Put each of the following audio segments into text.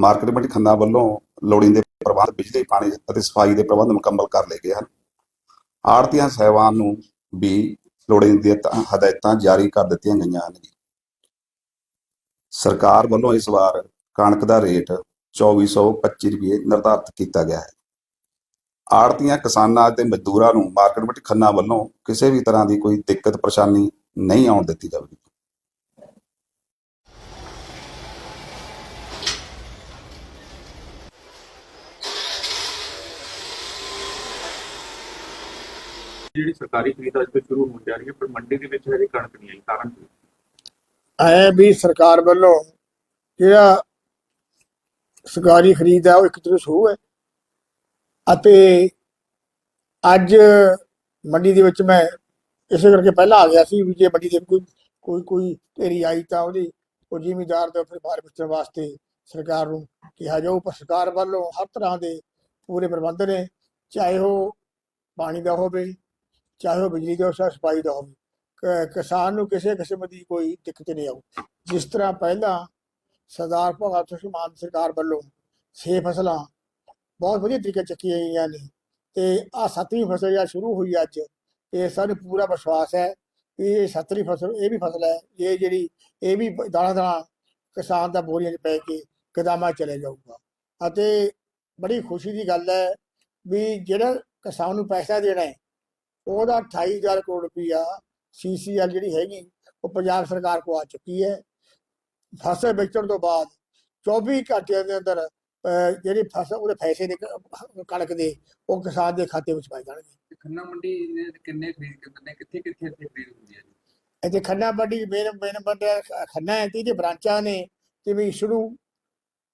Market committee Khanna ਵੱਲੋਂ ਲੋੜੀਂਦੇ ਪ੍ਰਬੰਧ, ਬਿਜਲੀ, ਪਾਣੀ ਅਤੇ ਸਫ਼ਾਈ ਦੇ ਪ੍ਰਬੰਧ ਮੁਕੰਮਲ ਕਰ ਲਏ ਗਏ ਹਨ। ਆੜਤੀਆਂ ਸਹਿਬਾਨ ਨੂੰ ਵੀ ਲੋੜੀਂਦੀਆਂ ਹਦਾਇਤਾਂ ਜਾਰੀ ਕਰ ਦਿੱਤੀਆਂ ਗਈਆਂ ਹਨ ਸਰਕਾਰ ਵੱਲੋਂ ਇਸ ਵਾਰ ਕਣਕ ਦਾ ਰੇਟ 2425 ਰੁਪਏ ਨਿਰਧਾਰਤ ਕੀਤਾ ਗਿਆ ਹੈ। ਆੜਤੀਆਂ ਕਿਸਾਨਾਂ ਅਤੇ ਮਜ਼ਦੂਰਾਂ ਨੂੰ ਮਾਰਕੀਟ ਕਮੇਟੀ ਖੰਨਾ ਵੱਲੋਂ ਕਿਸੇ ਵੀ ਤਰ੍ਹਾਂ ਦੀ ਕੋਈ ਦਿੱਕਤ, ਪਰੇਸ਼ਾਨੀ ਨਹੀਂ ਆਉਣ ਦਿੱਤੀ ਜਾਵੇਗੀ। ਜਿਹੜੀ ਸਰਕਾਰੀ ਖਰੀਦ ਅੱਜ ਤੋਂ ਸ਼ੁਰੂ ਹੋਣ ਜਾ ਰਹੀ ਹੈ, ਪਰ ਮੰਡੀ ਦੇ ਵਿੱਚ ਹਜੇ ਕਣਕ ਨਹੀਂ ਆਈ, ਕਾਰਨ ਕੀ? ਹੈ ਵੀ ਸਰਕਾਰ ਵੱਲੋਂ ਜਿਹੜਾ ਸਰਕਾਰੀ ਖਰੀਦ ਹੈ, ਉਹ ਇੱਕ ਤਰ੍ਹਾਂ ਸ਼ੁਰੂ ਹੈ। ਅਤੇ ਅੱਜ ਮੰਡੀ ਦੇ ਵਿੱਚ ਮੈਂ ਇਸੇ ਕਰਕੇ ਪਹਿਲਾਂ ਆ ਗਿਆ ਸੀ ਵੀ ਜੇ ਮੰਡੀ ਦੇ ਕੋਈ ਕੋਈ ਕੋਈ ਢੇਰੀ ਆਈ ਤਾਂ ਉਹਦੀ, ਉਹ ਜ਼ਿਮੀਦਾਰ ਦੇ ਫਿਰ ਬਾਹਰ ਬਚਣ ਵਾਸਤੇ ਸਰਕਾਰ ਨੂੰ ਕਿਹਾ ਜਾਊ। ਪਰ ਸਰਕਾਰ ਵੱਲੋਂ ਹਰ ਤਰ੍ਹਾਂ ਦੇ ਪੂਰੇ ਪ੍ਰਬੰਧ ਨੇ, ਚਾਹੇ ਉਹ ਪਾਣੀ ਦਾ ਹੋਵੇ ਚਾਹੇ ਉਹ ਬਿਜਲੀ ਦਾ ਹੋਵੇ, ਚਾਹੇ ਸਫ਼ਾਈ ਦਾ ਹੋਵੇ, ਕ- ਕਿਸਾਨ ਨੂੰ ਕਿਸੇ ਕਿਸਮ ਦੀ ਕੋਈ ਦਿੱਕਤ ਨਹੀਂ ਆਊ। ਜਿਸ ਤਰ੍ਹਾਂ ਪਹਿਲਾਂ ਸਰਦਾਰ ਭਗਤ ਸਿੰਘ ਮਾਨ ਸਰਕਾਰ ਵੱਲੋਂ ਛੇ ਫਸਲਾਂ ਬਹੁਤ ਵਧੀਆ ਤਰੀਕੇ ਚੱਕੀਆਂ ਗਈਆਂ ਨੇ ਤੇ ਆ ਸੱਤਵੀਂ ਫਸਲ ਜਿਹੜਾ ਸ਼ੁਰੂ ਹੋਈ ਅੱਜ ਇਹ ਸਾਨੂੰ ਪੂਰਾ ਵਿਸ਼ਵਾਸ ਹੈ ਕਿ ਇਹ ਸੱਤਵੀਂ ਫਸਲ, ਇਹ ਵੀ ਫਸਲ ਹੈ, ਇਹ ਜਿਹੜੀ, ਇਹ ਵੀ ਦਾਣਾ ਦਾਣਾ ਕਿਸਾਨ ਦਾ ਬੋਰੀਆਂ 'ਚ ਪੈ ਕੇ ਗਦਾਮਾਂ ਚਲੇ ਜਾਊਗਾ। ਅਤੇ ਬੜੀ ਖੁਸ਼ੀ ਦੀ ਗੱਲ ਹੈ ਵੀ ਜਿਹੜਾ ਕਿਸਾਨ ਨੂੰ ਪੈਸਾ ਦੇਣਾ ਹੈ ਉਹਦਾ 28000 ਕਰੋੜ ਰੁਪਈਆ ਸੀਸੀਐਲ ਜਿਹੜੀ ਹੈਗੀ ਉਹ ਪੰਜਾਬ ਸਰਕਾਰ ਕੋ ਆ ਚੁੱਕੀ ਹੈ। ਫਸਲ ਵੇਚਣ ਤੋਂ ਬਾਅਦ 24 ਘੰਟਿਆਂ ਦੇ ਅੰਦਰ ਜਿਹੜੀ ਫਸਲ ਉਹਦੇ ਪੈਸੇ ਦੇ ਕਣਕ ਦੇ ਉਹ ਕਿਸਾਨ ਦੇ ਖਾਤੇ ਵਿੱਚ ਪਾਏ ਜਾਣਗੇ। ਖੰਨਾ ਮੰਡੀ ਨੇ ਕਿੰਨੇ ਖਰੀਦ ਕੇ ਦਿੰਦੇ? ਕਿੱਥੇ ਕਿੱਥੇ ਇੱਥੇ ਖਰੀਦ ਹੁੰਦੀ ਹੈ ਇੱਥੇ ਖੰਨਾ ਮੰਡੀ ਮੇਨ ਮੇਨ ਮੰਡੀ ਖੰਨਾ ਹੈ ਤੇ ਬ੍ਰਾਂਚਾਂ ਨੇ ਜਿਵੇਂ ਸ਼ੁਰੂ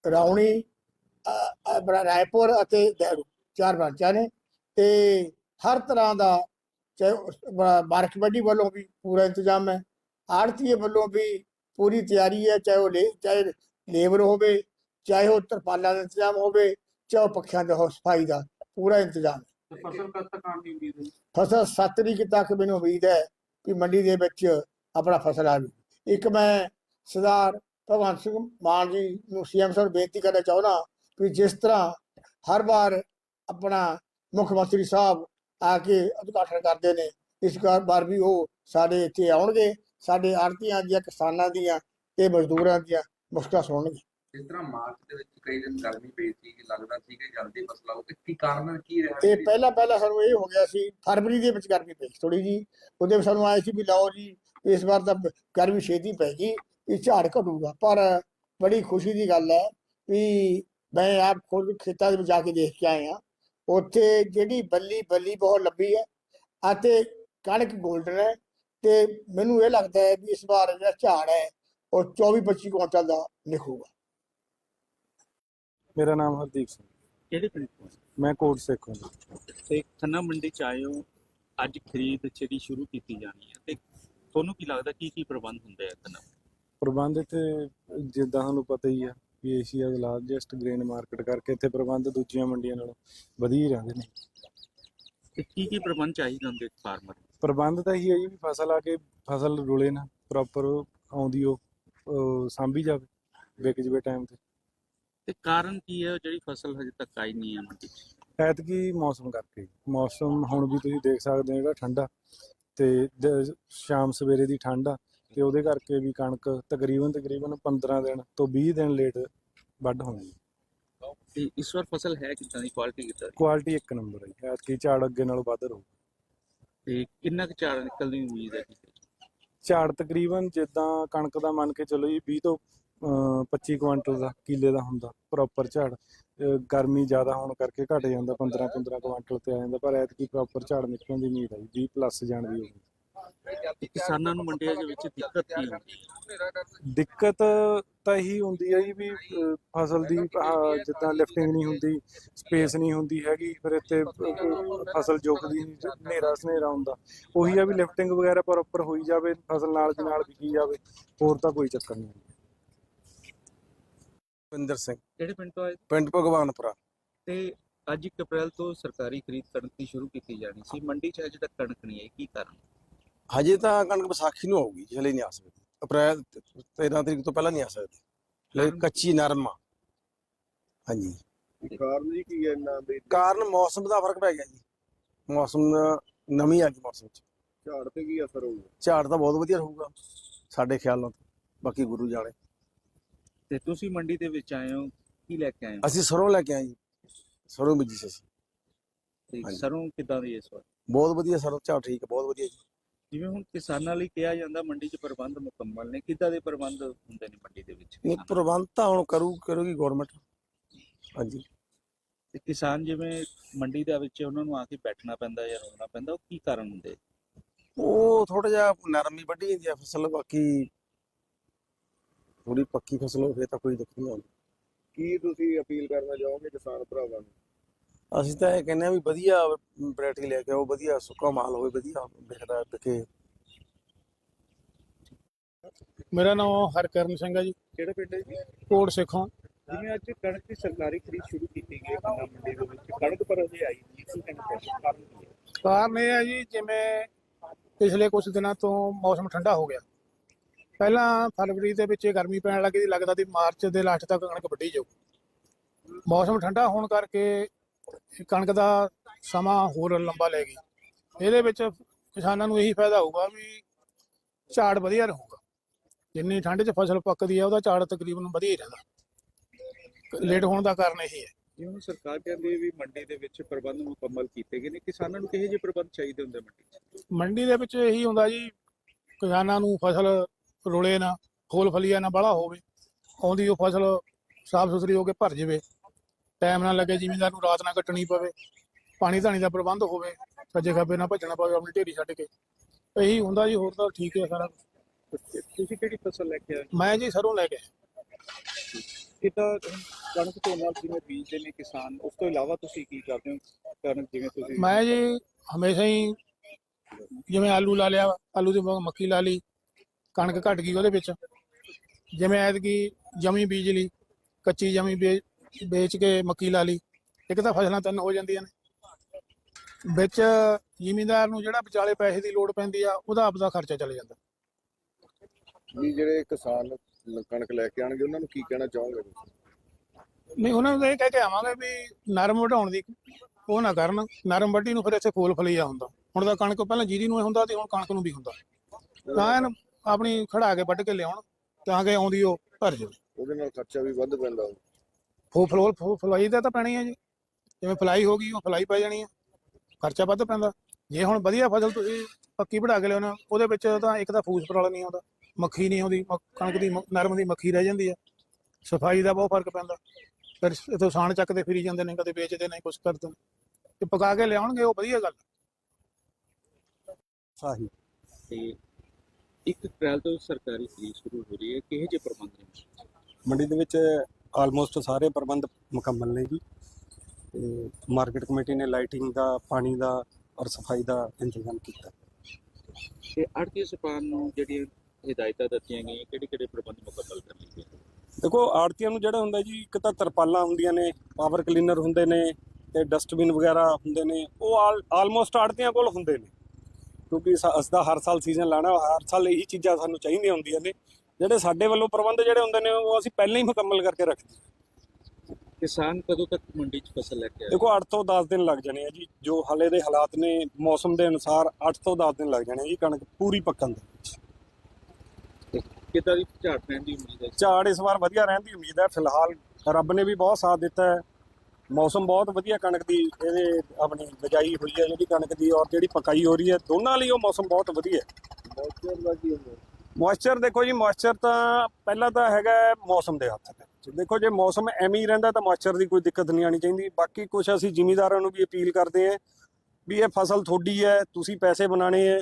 ਰਾਉਣੀ ਰਾਏਪੁਰ ਅਤੇ ਚਾਰ ਬ੍ਰਾਂਚਾਂ ਨੇ। ਤੇ ਹਰ ਤਰ੍ਹਾਂ ਦਾ ਬ- ਮਾਰਕ ਮੰਡੀ ਵੱਲੋਂ ਵੀ ਪੂਰਾ ਇੰਤਜ਼ਾਮ ਹੈ। ਆੜਤੀਏ ਵੱਲੋਂ ਵੀ ਪੂਰੀ ਤਿਆਰੀ ਹੈ ਚਾਹੇ ਉਹ ਲੇ ਚਾਹੇ ਲੇਬਰ ਹੋਵੇ ਚਾਹੇ ਉਹ ਤਰਪਾਲਾਂ ਦਾ ਇੰਤਜ਼ਾਮ ਹੋਵੇ ਚਾਹੇ ਪੱਖਿਆਂ ਦਾ ਹੋ ਸਫ਼ਾਈ ਦਾ ਪੂਰਾ ਇੰਤਜ਼ਾਮ। ਤੇ ਫਸਲ ਕਦ ਤੱਕ ਆਉਣ ਦੀ ਉਮੀਦ ਹੈ? ਫਸਲ 7 ਤਰੀਕ ਤੱਕ ਮੈਨੂੰ ਉਮੀਦ ਹੈ ਕਿ ਮੰਡੀ ਦੇ ਵਿੱਚ ਆਪਣਾ ਫਸਲ ਆ ਜਾਊ ਇੱਕ ਮੈਂ ਸਰਦਾਰ ਭਗਵੰਤ ਸਿੰਘ ਮਾਨ ਜੀ ਨੂੰ ਸੀਐਮ ਸਾਹਿਬ ਬੇਨਤੀ ਕਰਨਾ ਚਾਹੁੰਦਾ ਕਿ ਜਿਸ ਤਰ੍ਹਾਂ ਹਰ ਵਾਰ ਆਪਣਾ ਮੁੱਖ ਮੰਤਰੀ ਸਾਹਿਬ ਆ ਕੇ ਉਦਘਾਟਨ ਕਰਦੇ ਨੇ। ਇਸ ਵਾਰ ਵੀ ਉਹ ਸਾਡੇ ਇੱਥੇ ਆਉਣਗੇ। ਸਾਡੇ ਆੜਤੀਆਂ ਦੀਆਂ ਕਿਸਾਨਾਂ ਦੀਆਂ ਤੇ ਮਜ਼ਦੂਰਾਂ ਦੀਆਂ ਮੁਸ਼ਕਲਾਂ ਸੁਣਨਗੇ। ਤਰ੍ਹਾਂ ਮਾਰਚ ਦੇ ਵਿੱਚ ਕਈ ਦਿਨ ਗਰਮੀ ਪਈ ਸੀ ਕਿ ਲੱਗਦਾ ਸੀ ਕਿ ਜਲਦੀ ਫਸਲ ਆਊ ਤੇ ਕੀ ਕਾਰਨ ਕੀ ਰਿਹਾ ਤੇ ਪਹਿਲਾਂ ਪਹਿਲਾਂ ਸਾਨੂੰ ਇਹ ਹੋ ਗਿਆ ਸੀ ਫਰਵਰੀ ਦੇ ਵਿੱਚ ਗਰਮੀ ਪਈ ਥੋੜੀ ਜੀ ਉਹਦੇ ਵਿੱਚ ਸਾਨੂੰ ਆਏ ਸੀ ਵੀ ਲਓ ਜੀ ਇਸ ਵਾਰ ਤਾਂ ਗਰਮੀ ਛੇਤੀ ਪੈ ਗਈ ਇਹ ਝਾੜ ਘਟੂਗਾ। ਪਰ ਬੜੀ ਖੁਸ਼ੀ ਦੀ ਗੱਲ ਹੈ ਵੀ ਮੈਂ ਆਪ ਖੁਦ ਖੇਤਾਂ ਦੇ ਵਿੱਚ ਜਾ ਕੇ ਦੇਖ ਕੇ ਆਇਆ। ਉੱਥੇ ਜਿਹੜੀ ਬੱਲੀ ਬੱਲੀ ਬਹੁਤ ਲੰਬੀ ਹੈ ਅਤੇ ਕਣਕ 골ਡਨ ਹੈ ਤੇ ਮੈਨੂੰ ਇਹ ਲੱਗਦਾ ਹੈ ਵੀ ਇਸ ਵਾਰ ਜਿਹੜਾ ਝਾੜ ਹੈ ਉਹ 24 25 ਕੁਇੰਟਲ ਦਾ ਨਿਕਲੂਗਾ। ਮੇਰਾ ਨਾਮ ਹਰਦੀਪ ਸਿੰਘ। ਕਿਹੜੇ ਪਿੰਡ ਤੋਂ? ਮੈਂ ਕੋਟ ਸਿੱਖ ਹਾਂ ਤੇ ਖੰਨਾ ਮੰਡੀ ਚ ਆਏ ਹੋ ਅੱਜ ਖਰੀਦ ਜਿਹੜੀ ਸ਼ੁਰੂ ਕੀਤੀ ਜਾਣੀ ਹੈ ਤੇ ਤੁਹਾਨੂੰ ਕੀ ਲੱਗਦਾ ਕੀ ਕੀ ਪ੍ਰਬੰਧ ਹੁੰਦੇ ਆ ਖੰਨਾ? ਪ੍ਰਬੰਧ ਇੱਥੇ ਜਿੱਦਾਂ ਤੁਹਾਨੂੰ ਪਤਾ ਹੀ ਆ ਵੀ ਏਸ਼ੀਆ ਦਾ ਲਾਰਜੈਸਟ ਗ੍ਰੇਨ ਮਾਰਕੀਟ ਕਰਕੇ ਇੱਥੇ ਪ੍ਰਬੰਧ ਦੂਜੀਆਂ ਮੰਡੀਆਂ ਨਾਲੋਂ ਵਧੀਆ ਹੀ ਰਹਿੰਦੇ ਨੇ। ਤੇ ਕੀ ਕੀ ਪ੍ਰਬੰਧ ਚਾਹੀਦੇ ਹੁੰਦੇ ਫਾਰਮਰ ਪ੍ਰਬੰਧ ਤਾਂ ਇਹੀ ਹੈ ਜੀ ਵੀ ਫਸਲ ਆ ਕੇ ਫਸਲ ਰੁਲੇ ਨਾ ਪ੍ਰੋਪਰ ਆਉਂਦੀ ਉਹ ਸਾਂਭੀ ਜਾਵੇ ਵਿਕ ਜਵੇ ਟਾਈਮ ਤੇ। ਤੇ ਕਾਰਨ ਕੀ ਹੈ ਜਿਹੜੀ ਫਸਲ ਹਜੇ ਤੱਕ ਆਈ ਨਹੀਂ ਹੈ ਮੰਡੀ ਚ? ਐਤਕੀ ਮੌਸਮ ਕਰਕੇ ਮੌਸਮ ਹੁਣ ਵੀ ਤੁਸੀਂ ਦੇਖ ਸਕਦੇ ਹੋ ਜਿਹੜਾ ਠੰਡਾ ਤੇ ਦ- ਸ਼ਾਮ ਸਵੇਰੇ ਦੀ ਠੰਡ ਆ। ਤੇ ਉਹਦੇ ਕਰਕੇ ਵੀ ਕਣਕ ਤਕਰੀਬਨ ਤਕਰੀਬਨ 15 ਦਿਨ ਤੋਂ 20 ਦਿਨ ਲੇਟ ਵੱਢ ਹੋਣੀ ਤੇ ਇਸ ਵਾਰ ਫਸਲ ਹੈ ਕਿੱਦਾਂ ਦੀ? ਕੁਆਲਿਟੀ ਕਿੱਦਾਂ ਦੀ? ਕੁਆਲਿਟੀ ਇੱਕ ਨੰਬਰ ਹੈ ਜੀ। ਐਤਕੀ ਝਾੜ ਅੱਗੇ ਨਾਲੋਂ ਵੱਧ ਰਹੂ। ਤੇ ਕਿੰਨਾ ਕੁ ਝਾੜ ਨਿਕਲਣ ਦੀ ਉਮੀਦ ਹੈ? ਝਾੜ ਤਕਰੀਬਨ ਜਿੱਦਾਂ ਕਣਕ ਦਾ ਮੰਨ ਕੇ ਚੱਲੋ ਜੀ 20 ਤੋਂ ਅਹ 25 ਕੁਇੰਟਲ ਦਾ ਕਿੱਲੇ ਦਾ ਹੁੰਦਾ ਪ੍ਰੋਪਰ ਝਾੜ। ਗਰਮੀ ਜ਼ਿਆਦਾ ਹੋਣ ਕਰਕੇ ਘਟ ਜਾਂਦਾ 15 15 ਕੁਇੰਟਲ ਤੇ ਆ ਜਾਂਦਾ ਪਰ ਐਤਕੀ ਪ੍ਰੋਪਰ ਝਾੜ ਨਿਕਲਣ ਦੀ ਉਮੀਦ ਹੈ ਜੀ। 20 ਪਲੱਸ ਜਾਣ ਦੀ ਤੇ ਕਿਸਾਨਾਂ ਨੂੰ ਮੰਡੀਆਂ ਦੇ ਵਿੱਚ ਦਿੱਕਤ ਕੀ ਹੁੰਦੀ ਹੈ? ਦਿੱਕਤ ਤਾਂ ਇਹੀ ਹੁੰਦੀ ਹੈ ਜੀ ਵੀ ਫਸਲ ਦੀ ਜਿੱਦਾਂ ਲਿਫਟਿੰਗ ਨਹੀਂ ਹੁੰਦੀ ਸਪੇਸ ਨਹੀਂ ਹੁੰਦੀ ਹੈਗੀ ਫਿਰ ਇੱਥੇ ਫਸਲ ਨਹੀਂ ਹਨੇਰਾ ਸਨੇਰਾ ਹੁੰਦਾ। ਉਹੀ ਆ ਵੀ ਲਿਫਟਿੰਗ ਵਗੈਰਾ ਪ੍ਰੋਪਰ ਹੋਈ ਜਾਵੇ ਫਸਲ ਨਾਲ ਦੀ ਨਾਲ ਵਿਕੀ ਜਾਵੇ ਹੋਰ ਤਾਂ ਕੋਈ ਚੱਕਰ ਨਹੀਂ। ਪਿੰਦਰ ਸਿੰਘ। ਕਿਹੜੇ ਪਿੰਡ ਤੋਂ ਆਏ? ਪਿੰਡ ਭਗਵਾਨਪੁਰਾ। ਤੇ ਅੱਜ 1 ਅਪ੍ਰੈਲ ਤੋਂ ਸਰਕਾਰੀ ਖਰੀਦ ਕਣਕ ਦੀ ਸ਼ੁਰੂ ਕੀਤੀ ਜਾਣੀ ਸੀ। ਮੰਡੀ ਚ ਅਜੇ ਤੱਕ ਕਣਕ ਨਹੀਂ ਆਈ ਕੀ ਕਾਰਨ? ਹਜੇ ਤਾਂ ਕਣਕ ਵਿਸਾਖੀ ਨੂੰ ਆਊਗੀ ਹਲੇ ਨਹੀਂ ਆ ਸਕਦੀ। ਅਪ੍ਰੈਲ 13 ਤਰੀਕ ਤੋਂ ਪਹਿਲਾਂ ਨਹੀਂ ਆ ਸਕਦੀ। ਲੈ ਕਾਰਨ? ਕੱਚੀ ਨਰਮ ਆ। ਹਾਂਜੀ। ਕਾਰਨ ਜੀ ਕੀ ਹੈ ਇੰਨਾ ਵੀ ਕਾਰਨ ਮੌਸਮ ਦਾ ਫ਼ਰਕ ਪੈ ਗਿਆ ਜੀ। ਮੌਸਮ ਨਵੀਂ ਆ ਗਈ ਮੌਸਮ ਚ। ਝਾੜ ਤੇ ਕੀ ਅਸਰ ਹੋਊਗਾ? ਝਾੜ ਤਾਂ ਬਹੁਤ ਵਧੀਆ ਰਹੂਗਾ ਸਾਡੇ ਖਿਆਲ ਨਾਲ ਬਾਕੀ ਗੁਰੂ ਜਾਣੇ। ਤੇ ਤੁਸੀਂ ਮੰਡੀ ਦੇ ਵਿੱਚ ਆਏ ਹੋ ਕੀ ਲੈ ਕੇ ਆਏ ਹੋ? ਅਸੀਂ ਸਰੋਂ ਲੈ ਕੇ ਆਏ ਜੀ। ਸਰੋਂ ਬੀਜੀ ਸੀ ਅਸੀਂ। ਤੇ। ਸਰੋਂ ਕਿੱਦਾਂ ਦੀ ਇਸ ਵਾਰ? ਬਹੁਤ ਵਧੀਆ ਸਰੋਂ ਝਾੜ ਠੀਕ ਹੈ ਬਹੁਤ ਵਧੀਆ ਜੀ। ਜਿਵੇਂ ਹੁਣ ਕਿਸਾਨਾਂ ਲਈ ਕਿਹਾ ਜਾਂਦਾ ਮੰਡੀ 'ਚ ਪ੍ਰਬੰਧ ਮੁਕੰਮਲ ਨੇ ਕਿੱਦਾਂ ਦੇ ਪ੍ਰਬੰਧ ਹੁੰਦੇ ਨੇ ਮੰਡੀ ਦੇ ਵਿੱਚ ਨਹੀਂ ਪ੍ਰਬੰਧ ਤਾਂ ਹੁਣ ਕਰੂ ਕਰੂਗੀ ਗਵਰਨਮੈਂਟ ਹਾਂਜੀ। ਤੇ ਕਿਸਾਨ ਜਿਵੇਂ ਮੰਡੀ ਦੇ ਵਿੱਚ ਉਹਨਾਂ ਨੂੰ ਆ ਕੇ ਬੈਠਣਾ ਪੈਂਦਾ ਜਾਂ ਰੁਕਣਾ ਪੈਂਦਾ ਉਹ ਕੀ ਕਾਰਨ ਹੁੰਦੇ? ਉਹ ਥੋੜਾ ਜਿਹਾ ਨਰਮੀ ਵੱਢੀ ਜਾਂਦੀ ਆ ਫਸਲ ਬਾਕੀ ਥੋੜੀ ਪੱਕੀ ਫਸਲ ਹੋਵੇ ਤਾਂ ਕੋਈ ਦਿੱਕਤ ਨਹੀਂ ਆਉਂਦੀ। ਕੀ ਤੁਸੀਂ ਅਪੀਲ ਕਰਨਾ ਚਾਹੋਗੇ ਕਿਸਾਨ ਭਰਾਵਾਂ ਨੂੰ? ਅਸੀਂ ਤਾਂ ਇਹ ਕਹਿੰਦੇ ਆ ਵੀ ਵਧੀਆ ਵੈਰਾਈਟੀ ਲੈ ਕੇ ਆਓ ਵਧੀਆ ਸੁੱਕਾ ਮਾਲ ਹੋਵੇ ਵਧੀਆ ਵਿਕਦਾ ਵਿਕੇ। ਮੇਰਾ ਨਾਮ ਹਰਕਰਨ ਸਿੰਘ ਹੈ ਜੀ। ਕਿਹੜੇ ਪਿੰਡ ਹੈ ਜੀ? ਕੋਟ ਸਿੱਖੋਂ। ਜਿਵੇਂ ਅੱਜ ਕਣਕ ਦੀ ਸਰਕਾਰੀ ਖਰੀਦ ਸ਼ੁਰੂ ਕੀਤੀ ਗਈ ਹੈ ਖੰਨਾ ਮੰਡੀ ਦੇ ਵਿੱਚ ਕਣਕ ਪਰ ਅਜੇ ਆਈ ਕਾਰਨ ਕੀ ਹੈ? ਕਾਰਨ ਇਹ ਹੈ ਜੀ ਜਿਵੇਂ ਪਿਛਲੇ ਕੁਝ ਦਿਨਾਂ ਤੋਂ ਮੌਸਮ ਠੰਡਾ ਹੋ ਗਿਆ। ਪਹਿਲਾਂ ਫਰਵਰੀ ਦੇ ਵਿੱਚ ਇਹ ਗਰਮੀ ਪੈਣ ਲੱਗੀ ਲੱਗਦਾ ਸੀ ਮਾਰਚ ਦੇ ਲਾਸਟ ਤੱਕ ਕਣਕ ਵੱਢੀ ਜਾਊ। ਮੌਸਮ ਠੰਡਾ ਹੋਣ ਕਰਕੇ ਕਣਕ ਦਾ ਸਮਾਂ ਹੋਰ ਲੰਬਾ ਲੈ ਗਈ। ਇਹਦੇ ਵਿੱਚ ਕਿਸਾਨਾਂ ਨੂੰ ਇਹੀ ਫਾਇਦਾ ਹੋਊਗਾ ਵੀ ਝਾੜ ਵਧੀਆ ਰਹੂਗਾ। ਜਿੰਨੀ ਠੰਡ 'ਚ ਫਸਲ ਪੱਕਦੀ ਹੈ ਉਹਦਾ ਝਾੜ ਤਕਰੀਬਨ ਵਧੀਆ ਹੀ ਰਹਿੰਦਾ। ਲੇਟ ਹੋਣ ਦਾ ਕਾਰਨ ਇਹੀ ਹੈ। ਜਿਵੇਂ ਸਰਕਾਰ ਕਹਿੰਦੀ ਵੀ ਮੰਡੀ ਦੇ ਵਿੱਚ ਪ੍ਰਬੰਧ ਮੁਕੰਮਲ ਕੀਤੇ ਗਏ ਨੇ ਕਿਸਾਨਾਂ ਨੂੰ ਕਿਹੋ ਜਿਹੇ ਪ੍ਰਬੰਧ ਚਾਹੀਦੇ ਹੁੰਦੇ ਮੰਡੀ ਮੰਡੀ ਦੇ ਵਿੱਚ ਇਹੀ ਹੁੰਦਾ ਜੀ ਕਿਸਾਨਾਂ ਨੂੰ ਫਸਲ ਰੁਲੇ ਨਾ ਫੁੱਲ ਫਲੀਆ ਨਾ ਬੜਾ ਹੋਵੇ ਆਉਂਦੀ ਉਹ ਫਸਲ ਸਾਫ਼ ਸੁਥਰੀ ਹੋ ਕੇ ਭਰ ਜਾਵੇ। ਟਾਈਮ ਨਾਲ ਲੱਗੇ ਜ਼ਿਮੀਂਦਾਰ ਨੂੰ ਰਾਤ ਨਾ ਕੱਟਣੀ ਪਵੇ ਪਾਣੀ ਧਾਣੀ ਦਾ ਪ੍ਰਬੰਧ ਹੋਵੇ ਸੱਜੇ ਖੱਬੇ ਨਾ ਭੱਜਣਾ ਪਵੇ ਆਪਣੀ ਢੇਰੀ ਛੱਡ ਕੇ। ਇਹੀ ਹੁੰਦਾ ਜੀ ਹੋਰ ਤਾਂ ਠੀਕ ਹੈ ਸਾਰਾ ਤੇ ਤੁਸੀਂ ਕਿਹੜੀ ਫਸਲ ਲੈ ਕੇ ਆਏ? ਮੈਂ ਜੀ ਸਰੋਂ ਲੈ ਕੇ ਆਇਆ। ਕਿਤਾ ਕਣਕ ਤੋਂ ਨਾਲ ਜਿਵੇਂ ਬੀਜਦੇ ਨੇ ਕਿਸਾਨ ਉਸ ਤੋਂ ਇਲਾਵਾ ਤੁਸੀਂ ਕੀ ਕਰਦੇ ਹੋ? ਕਣਕ ਜਿਵੇਂ ਤੁਸੀਂ ਮੈਂ ਜੀ ਹਮੇਸ਼ਾ ਹੀ ਜਿਵੇਂ ਆਲੂ ਲਾ ਲਿਆ ਆਲੂ ਦੀ ਮੱਕੀ ਲਾ ਲਈ ਕਣਕ ਘਟ ਗਈ ਉਹਦੇ ਵਿੱਚ। ਜਿਵੇਂ ਐਤਕੀ ਜਮੀ ਬੀਜ ਲਈ ਕੱਚੀ ਜਮੀ ਵੇਚ ਕੇ ਮੱਕੀ ਲਾ ਲਈ ਇੱਕ ਤਾਂ ਫਸਲਾਂ ਤਿੰਨ ਹੋ ਜਾਂਦੀਆਂ ਨੇ। ਵਿੱਚ ਜ਼ਿਮੀਂਦਾਰ ਨੂੰ ਜਿਹੜਾ ਵਿਚਾਲੇ ਪੈਸੇ ਦੀ ਲੋੜ ਪੈਂਦੀ ਆ ਉਹਦਾ ਆਪਦਾ ਖਰਚਾ ਚਲੇ ਜਾਂਦਾ। ਵੀ ਜਿਹੜੇ ਕਿਸਾਨ ਕਣਕ ਲੈ ਕੇ ਆਣਗੇ ਉਹਨਾਂ ਨੂੰ ਕੀ ਕਹਿਣਾ ਚਾਹੋਗੇ ਨਹੀਂ ਉਹਨਾਂ ਨੂੰ ਇਹ ਕਹਿ ਕੇ ਆਵਾਂਗੇ ਵੀ ਨਰਮ ਵਢਾਉਣ ਦੀ ਉਹ ਨਾ ਕਰਨ ਨਰਮ ਵੱਢੀ ਨੂੰ ਫਿਰ ਇੱਥੇ ਫੋਲ ਫਲੀਆ ਹੁੰਦਾ। ਹੁਣ ਤਾਂ ਕਣਕ ਪਹਿਲਾਂ ਜੀਰੀ ਨੂੰ ਹੁੰਦਾ ਤੇ ਹੁਣ ਕਣਕ ਨੂੰ ਵੀ ਹੁੰਦਾ। ਤਾਂ ਆਪਣੀ ਖੜਾ ਕੇ ਵੱਢ ਕੇ ਲਿਆਉਣ ਤਾਂ ਕਿ ਆਉਂਦੀ ਉਹ ਭਰ ਜਾਵੇ। ਉਹਦੇ ਨਾਲ ਖਰਚਾ ਵੀ ਵੱਧ ਪੈਂਦਾ ਹੋਊ। ਫੋ ਫਲੋਲ ਫੋ ਫਲਾਈ ਦਾ ਤਾਂ ਪੈਣੀ ਹੈ ਜੀ। ਜਿਵੇਂ ਫਲਾਈ ਹੋ ਗਈ ਉਹ ਫਲਾਈ ਪੈ ਜਾਣੀ ਹੈ ਖਰਚਾ ਵੱਧ ਪੈਂਦਾ। ਜੇ ਹੁਣ ਵਧੀਆ ਫਸਲ ਤੁਸੀਂ ਪੱਕੀ ਵਢਾ ਕੇ ਲਿਆਉਣਾ ਉਹਦੇ ਵਿੱਚ ਤਾਂ ਇੱਕ ਤਾਂ ਫੂਸ ਪਰਾਲਾ ਨਹੀਂ ਆਉਂਦਾ। ਮੱਖੀ ਨਹੀਂ ਆਉਂਦੀ ਕਣਕ ਦੀ ਨਰਮ ਦੀ ਮੱਖੀ ਰਹਿ ਜਾਂਦੀ ਹੈ ਸਫ਼ਾਈ ਦਾ ਬਹੁਤ ਫ਼ਰਕ ਪੈਂਦਾ। ਫਿਰ ਇਥੋਂ ਸਾਣ ਚੱਕਦੇ ਫਿਰੀ ਜਾਂਦੇ ਨੇ ਕਦੇ ਵੇਚਦੇ ਨੇ ਕੁਝ ਕਰਦੇ ਨੇ। ਤੇ ਪਕਾ ਕੇ ਲਿਆਉਣਗੇ ਉਹ ਵਧੀਆ ਗੱਲ ਸਾਹੀ ਤੇ ਇੱਕ ਅਪ੍ਰੈਲ ਤੋਂ ਸਰਕਾਰੀ ਖਰੀਦ ਸ਼ੁਰੂ ਹੋ ਰਹੀ ਹੈ ਕਿਹੋ ਜਿਹੇ ਪ੍ਰਬੰਧ ਨੇ? ਮੰਡੀ ਦੇ ਵਿੱਚ ਆਲਮੋਸਟ ਸਾਰੇ ਪ੍ਰਬੰਧ ਮੁਕੰਮਲ ਨੇ ਜੀ। ਤੇ ਮਾਰਕੀਟ ਕਮੇਟੀ ਨੇ ਲਾਈਟਿੰਗ ਦਾ ਪਾਣੀ ਦਾ ਔਰ ਸਫ਼ਾਈ ਦਾ ਇੰਤਜ਼ਾਮ ਕੀਤਾ। ਤੇ ਆੜਤੀ ਸਪਾਨ ਨੂੰ ਜਿਹੜੀਆਂ ਹਦਾਇਤਾਂ ਦਿੱਤੀਆਂ ਗਈਆਂ ਕਿਹੜੇ ਕਿਹੜੇ ਪ੍ਰਬੰਧ ਮੁਕੰਮਲ ਕਰ ਲਏ ਗਏ? ਦੇਖੋ ਆੜਤੀਆਂ ਨੂੰ ਜਿਹੜਾ ਹੁੰਦਾ ਜੀ ਇੱਕ ਤਾਂ ਤਰਪਾਲਾਂ ਹੁੰਦੀਆਂ ਨੇ ਪਾਵਰ ਕਲੀਨਰ ਹੁੰਦੇ ਨੇ ਤੇ ਡਸਟਬਿਨ ਵਗੈਰਾ ਹੁੰਦੇ ਨੇ ਉਹ ਆਲਮੋਸਟ ਆੜਤੀਆਂ ਕੋਲ ਹੁੰਦੇ ਨੇ। ਕਿਉਂਕਿ ਸ- ਅਸੀਂ ਤਾਂ ਹਰ ਸਾਲ ਸੀਜ਼ਨ ਲਾਣਾ ਹਰ ਸਾਲ ਇਹੀ ਚੀਜ਼ਾਂ ਸਾਨੂੰ ਚਾਹੀਦੀਆਂ ਹੁੰਦੀਆਂ ਨੇ। ਜਿਹੜੇ ਸਾਡੇ ਵੱਲੋਂ ਪ੍ਰਬੰਧ ਜਿਹੜੇ ਹੁੰਦੇ ਨੇ ਉਹ ਅਸੀਂ ਪਹਿਲਾਂ ਹੀ ਮੁਕੰਮਲ ਕਰਕੇ ਰੱਖਦੇ ਹਾਂ। ਕਿਸਾਨ ਕਦੋਂ ਤੱਕ ਮੰਡੀ 'ਚ ਫਸਲ ਲੈ ਕੇ ਆਏ? ਦੇਖੋ 8 ਤੋਂ 10 ਦਿਨ ਲੱਗ ਜਾਣੇ ਆ ਜੀ। ਜੋ ਹਾਲੇ ਦੇ ਹਾਲਾਤ ਨੇ ਮੌਸਮ ਦੇ ਅਨੁਸਾਰ 8 ਤੋਂ 10 ਦਿਨ ਲੱਗ ਜਾਣੇ ਜੀ ਕਣਕ ਪੂਰੀ ਪੱਕਣ ਦੇ ਵਿੱਚ। ਤੇ ਕਿੱਦਾਂ ਦੀ ਝਾੜ ਪੈਣ ਦੀ ਉਮੀਦ ਹੈ? ਝਾੜ ਇਸ ਵਾਰ ਵਧੀਆ ਰਹਿਣ ਦੀ ਉਮੀਦ ਹੈ। ਫਿਲਹਾਲ ਰੱਬ ਨੇ ਵੀ ਬਹੁਤ ਸਾਥ ਦਿੱਤਾ ਹੈ। ਮੌਸਮ ਬਹੁਤ ਵਧੀਆ ਕਣਕ ਦੀ ਇਹਦੇ ਆਪਣੀ ਬਜਾਈ ਹੋਈ ਹੈ ਜਿਹੜੀ ਕਣਕ ਦੀ ਔਰ ਜਿਹੜੀ ਪਕਾਈ ਹੋ ਰਹੀ ਹੈ। ਦੋਨਾਂ ਲਈ ਉਹ ਮੌਸਮ ਬਹੁਤ ਵਧੀਆ ਹੈ। ਕੀ ਹੁੰਦਾ ਮੋਇਸਚਰ ਦੇਖੋ ਜੀ ਮੋਇਸਚਰ ਤਾਂ ਪਹਿਲਾਂ ਤਾਂ ਹੈਗਾ ਮੌਸਮ ਦੇ ਹੱਥ ਦੇ ਵਿੱਚ ਦੇਖੋ ਜੇ ਮੌਸਮ ਐਵੇਂ ਹੀ ਰਹਿੰਦਾ ਤਾਂ ਮੋਇਸਚਰ ਦੀ ਕੋਈ ਦਿੱਕਤ ਨਹੀਂ ਆਣੀ ਚਾਹੀਦੀ। ਬਾਕੀ ਕੁਝ ਅਸੀਂ ਜ਼ਿਮੀਦਾਰਾਂ ਨੂੰ ਵੀ ਅਪੀਲ ਕਰਦੇ ਹਾਂ ਵੀ ਇਹ ਫਸਲ ਤੁਹਾਡੀ ਹੈ, ਤੁਸੀਂ ਪੈਸੇ ਬਣਾਣੇ ਹੈ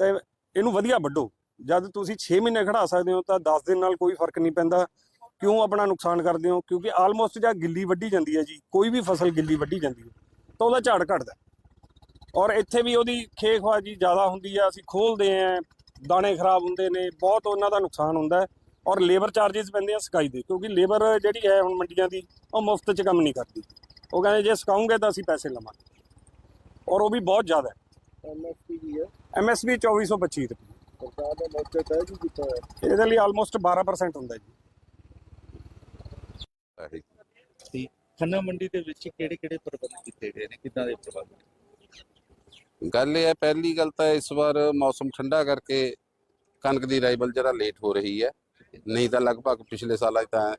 ਤੇ ਇਹਨੂੰ ਵਧੀਆ ਵੱਢੋ। ਜਦ ਤੁਸੀਂ 6 ਮਹੀਨੇ ਖੜਾ ਸਕਦੇ ਹੋ ਤਾਂ 10 ਦਿਨ ਨਾਲ ਕੋਈ ਫ਼ਰਕ ਨਹੀਂ ਪੈਂਦਾ। ਕਿਉਂ ਆਪਣਾ ਨੁਕਸਾਨ ਕਰਦੇ ਹੋ? ਕਿਉਂਕਿ ਆਲਮੋਸਟ ਜਾਂ ਗਿੱਲੀ ਵੱਢੀ ਜਾਂਦੀ ਹੈ ਜੀ। ਕੋਈ ਵੀ ਫਸਲ ਗਿੱਲੀ ਵੱਢੀ ਜਾਂਦੀ ਹੈ ਤਾਂ ਉਹਦਾ ਝਾੜ ਘਟਦਾ। ਔਰ ਇੱਥੇ ਵੀ ਉਹਦੀ ਖੇਖਵਾ ਜੀ ਜ਼ਿਆਦਾ ਹੁੰਦੀ ਆ, ਅਸੀਂ ਖੋਲਦੇ ਆਂ ਦਾਣੇ ਖਰਾਬ ਹੁੰਦੇ ਨੇ ਬਹੁਤ ਉਹਨਾਂ ਦਾ ਨੁਕਸਾਨ ਹੁੰਦਾ ਹੈ ਔਰ ਲੇਬਰ ਚਾਰजेस ਪੈਂਦੇ ਆ ਸਕਾਈ ਦੇ ਕਿਉਂਕਿ ਲੇਬਰ ਜਿਹੜੀ ਹੈ ਹੁਣ ਮੰਡੀਆਂ ਦੀ ਉਹ ਮੁਫਤ 'ਚ ਕੰਮ ਨਹੀਂ ਕਰਦੀ। ਉਹ ਕਹਿੰਦੇ ਜੇ ਸਕਾਉਂਗੇ ਤਾਂ ਅਸੀਂ ਪੈਸੇ ਲਵਾਂਗੇ। ਔਰ ਉਹ ਵੀ ਬਹੁਤ ਜ਼ਿਆਦਾ ਹੈ। ਐਮਐਸਪੀ ਕੀ ਹੈ। ਐਮਐਸਪੀ 2425 ਰੁਪਏ। ਸਰਕਾਰ ਨੇ ਮੌਕੇ ਤੈਅ ਕੀ ਕੀਤਾ ਹੈ ਇਹਦੇ ਲਈ ਆਲਮੋਸਟ 12% ਹੁੰਦਾ ਜੀ। ਤੇ ਖੰਨਾ ਮੰਡੀ ਦੇ ਵਿੱਚ ਕਿਹੜੇ ਕਿਹੜੇ ਪ੍ਰਬੰਧ ਕੀਤੇ ਗਏ ਨੇ? ਕਿੱਦਾਂ ਦੇ ਪ੍ਰਬੰਧ ਗੱਲ ਇਹ ਹੈ, ਪਹਿਲੀ ਗੱਲ ਤਾਂ ਇਸ ਵਾਰ ਮੌਸਮ ਠੰਡਾ ਕਰਕੇ ਕਣਕ ਦੀ ਰਾਈਵਲ ਜਰਾ ਲੇਟ ਹੋ ਰਹੀ ਹੈ। ਨਹੀਂ ਤਾਂ ਲਗਭਗ ਪਿਛਲੇ ਸਾਲਾਂ 'ਚ ਤਾਂ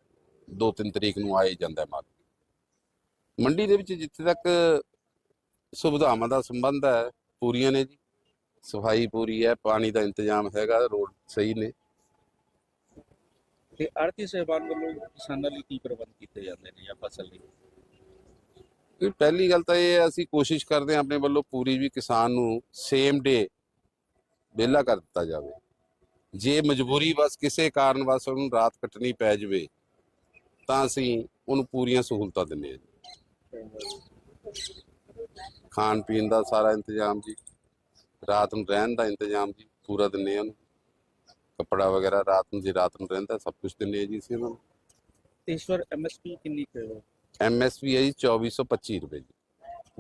2-3 ਤਰੀਕ ਨੂੰ ਆਏ ਜਾਂਦਾ ਮਾਲ ਮੰਡੀ ਦੇ ਵਿੱਚ ਜਿੱਥੇ ਤੱਕ ਸੁਵਿਧਾਵਾਂ ਦਾ ਸੰਬੰਧ ਹੈ, ਪੂਰੀਆਂ ਨੇ ਜੀ। ਸਫ਼ਾਈ ਪੂਰੀ ਹੈ, ਪਾਣੀ ਦਾ ਇੰਤਜ਼ਾਮ ਹੈਗਾ, ਰੋਡ ਸਹੀ ਨੇ। ਤੇ ਆੜਤੀ ਸਹਿਬਾਨ ਵੱਲੋਂ ਕਿਸਾਨਾਂ ਲਈ ਕੀ ਪ੍ਰਬੰਧ ਕੀਤੇ ਜਾਂਦੇ ਨੇ ਜਾਂ ਫਸਲ ਲਈ? ਕਿ ਪਹਿਲੀ ਗੱਲ ਤਾਂ ਇਹ ਹੈ, ਅਸੀਂ ਕੋਸ਼ਿਸ਼ ਕਰਦੇ ਹਾਂ ਆਪਣੇ ਵੱਲੋਂ ਪੂਰੀ ਵੀ ਕਿਸਾਨ ਨੂੰ ਸੇਮ ਡੇ ਵਿਹਲਾ ਕਰ ਦਿੱਤਾ ਜਾਵੇ। ਜੇ ਮਜਬੂਰੀ ਬਸ ਕਿਸੇ ਕਾਰਨ ਬਸ ਉਹਨੂੰ ਰਾਤ ਕੱਟਣੀ ਪੈ ਜਾਵੇ, ਤਾਂ ਅਸੀਂ ਉਹਨੂੰ ਪੂਰੀਆਂ ਸਹੂਲਤਾਂ ਦਿੰਦੇ ਹਾਂ। ਜੀ ਖਾਣ ਪੀਣ ਦਾ ਸਾਰਾ ਇੰਤਜ਼ਾਮ ਜੀ, ਰਾਤ ਨੂੰ ਰਹਿਣ ਦਾ ਇੰਤਜ਼ਾਮ ਜੀ, ਪੂਰਾ ਦਿੰਦੇ ਹਾਂ ਉਹਨੂੰ। ਕੱਪੜਾ ਵਗੈਰਾ ਰਾਤ ਨੂੰ, ਜੇ ਰਾਤ ਨੂੰ ਰਹਿੰਦਾ ਸਭ ਕੁਝ ਦਿੰਦੇ ਹਾਂ ਜੀ ਅਸੀਂ ਉਹਨਾਂ ਨੂੰ। ਤੇ ਇਸ ਵਾਰ ਐਮਐਸਪੀ ਕਿੰਨੀ ਐਮਐਸਪੀ ਹੈ ਜੀ 2425 ਰੁਪਏ ਜੀ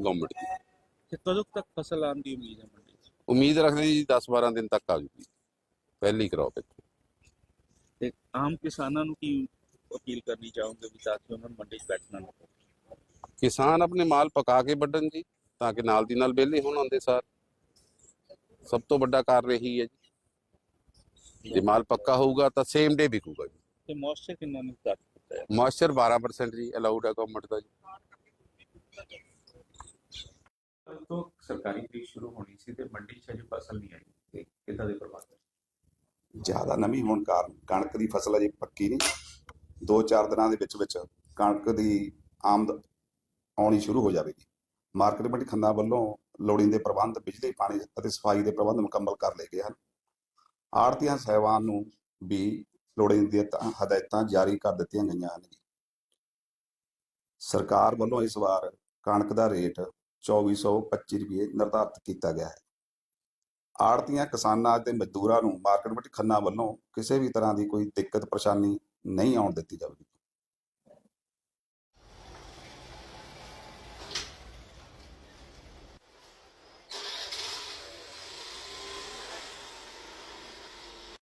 ਗਵਰਨਮੈਂਟ ਦੀ। ਤੇ ਕਦੋਂ ਤੱਕ ਫਸਲ ਆਉਣ ਦੀ ਉਮੀਦ ਹੈ ਮੰਡੀ 'ਚ? ਉਮੀਦ ਰੱਖਦੇ ਜੀ 10-12 ਦਿਨ ਤੱਕ ਆ ਜੂਗੀ। ਪਹਿਲੀ ਕ੍ਰੌਪ ਇੱਥੇ। ਤੇ ਆਮ ਕਿਸਾਨਾਂ ਨੂੰ ਕੀ ਅਪੀਲ ਕਰਨੀ ਚਾਹੋਗੇ ਵੀ ਤਾਂ ਕਿ ਉਹਨਾਂ ਨੂੰ ਮੰਡੀ 'ਚ ਬੈਠਣਾ ਨਾ ਪਵੇ ਕਿਸਾਨ ਆਪਣੇ ਮਾਲ ਪਕਾ ਕੇ ਵੱਢਣ ਜੀ ਤਾਂ ਕਿ ਨਾਲ ਦੀ ਨਾਲ ਵਿਹਲੇ ਹੋਣ ਆਉਂਦੇ ਸਾਰ। ਸਭ ਤੋਂ ਵੱਡਾ ਕਾਰਨ ਇਹੀ ਹੈ ਜੀ। ਜੇ ਮਾਲ ਪੱਕਾ ਹੋਊਗਾ ਤਾਂ ਸੇਮ ਡੇ ਵਿਕੂਗਾ ਜੀ। ਤੇ ਮੋਇਸਚਰ ਕਿੰਨਾ ਹੈ ਮੋਇਸਚਰ 12% ਜੀ ਅਲਾਉਡ ਹੈ ਗਵਰਨਮੈਂਟ ਦਾ ਜੀ। ਕੱਲ੍ਹ ਤੋਂ ਸਰਕਾਰੀ ਖਰੀਦ ਸ਼ੁਰੂ ਹੋਣੀ ਸੀ ਤੇ ਮੰਡੀ 'ਚ ਅਜੇ ਫਸਲ ਨਹੀਂ ਆਈ। ਤੇ ਕਿੱਦਾਂ ਦੇ ਪ੍ਰਬੰਧ ਜ਼ਿਆਦਾ ਨਮੀ ਹੋਣ ਕਾਰਨ ਕਣਕ ਦੀ ਫਸਲ ਅਜੇ ਪੱਕੀ ਨਹੀਂ। ਦੋ ਚਾਰ ਦਿਨਾਂ ਦੇ ਵਿੱਚ ਵਿੱਚ ਕਣਕ ਦੀ ਆਮਦ ਆਉਣੀ ਸ਼ੁਰੂ ਹੋ ਜਾਵੇਗੀ। ਮਾਰਕੀਟ ਕਮੇਟੀ ਖੰਨਾ ਵੱਲੋਂ ਲੋੜੀਂਦੇ ਪ੍ਰਬੰਧ ਬਿਜਲੀ ਪਾਣੀ ਅਤੇ ਸਫ਼ਾਈ ਦੇ ਪ੍ਰਬੰਧ ਮੁਕੰਮਲ ਕਰ ਲਏ ਗਏ ਹਨ। ਆੜਤੀਆਂ ਸਹਿਬਾਨ ਨੂੰ ਵੀ ਲੋੜੀਂਦੀਆਂ ਹਦਾਇਤਾਂ ਜਾਰੀ ਕਰ ਦਿੱਤੀਆਂ ਗਈਆਂ ਹਨ ਸਰਕਾਰ ਵੱਲੋਂ ਇਸ ਵਾਰ ਕਣਕ ਦਾ ਰੇਟ 2425 ਰੁਪਏ ਨਿਰਧਾਰਤ ਕੀਤਾ ਗਿਆ ਹੈ। ਆੜਤੀਆਂ ਕਿਸਾਨਾਂ ਅਤੇ ਮਜ਼ਦੂਰਾਂ ਨੂੰ ਮਾਰਕੀਟ ਵਿੱਚ ਖੰਨਾ ਵੱਲੋਂ ਕਿਸੇ ਵੀ ਤਰ੍ਹਾਂ ਦੀ ਕੋਈ ਦਿੱਕਤ ਪਰੇਸ਼ਾਨੀ ਨਹੀਂ ਆਉਣ ਦਿੱਤੀ ਜਾਵੇਗੀ।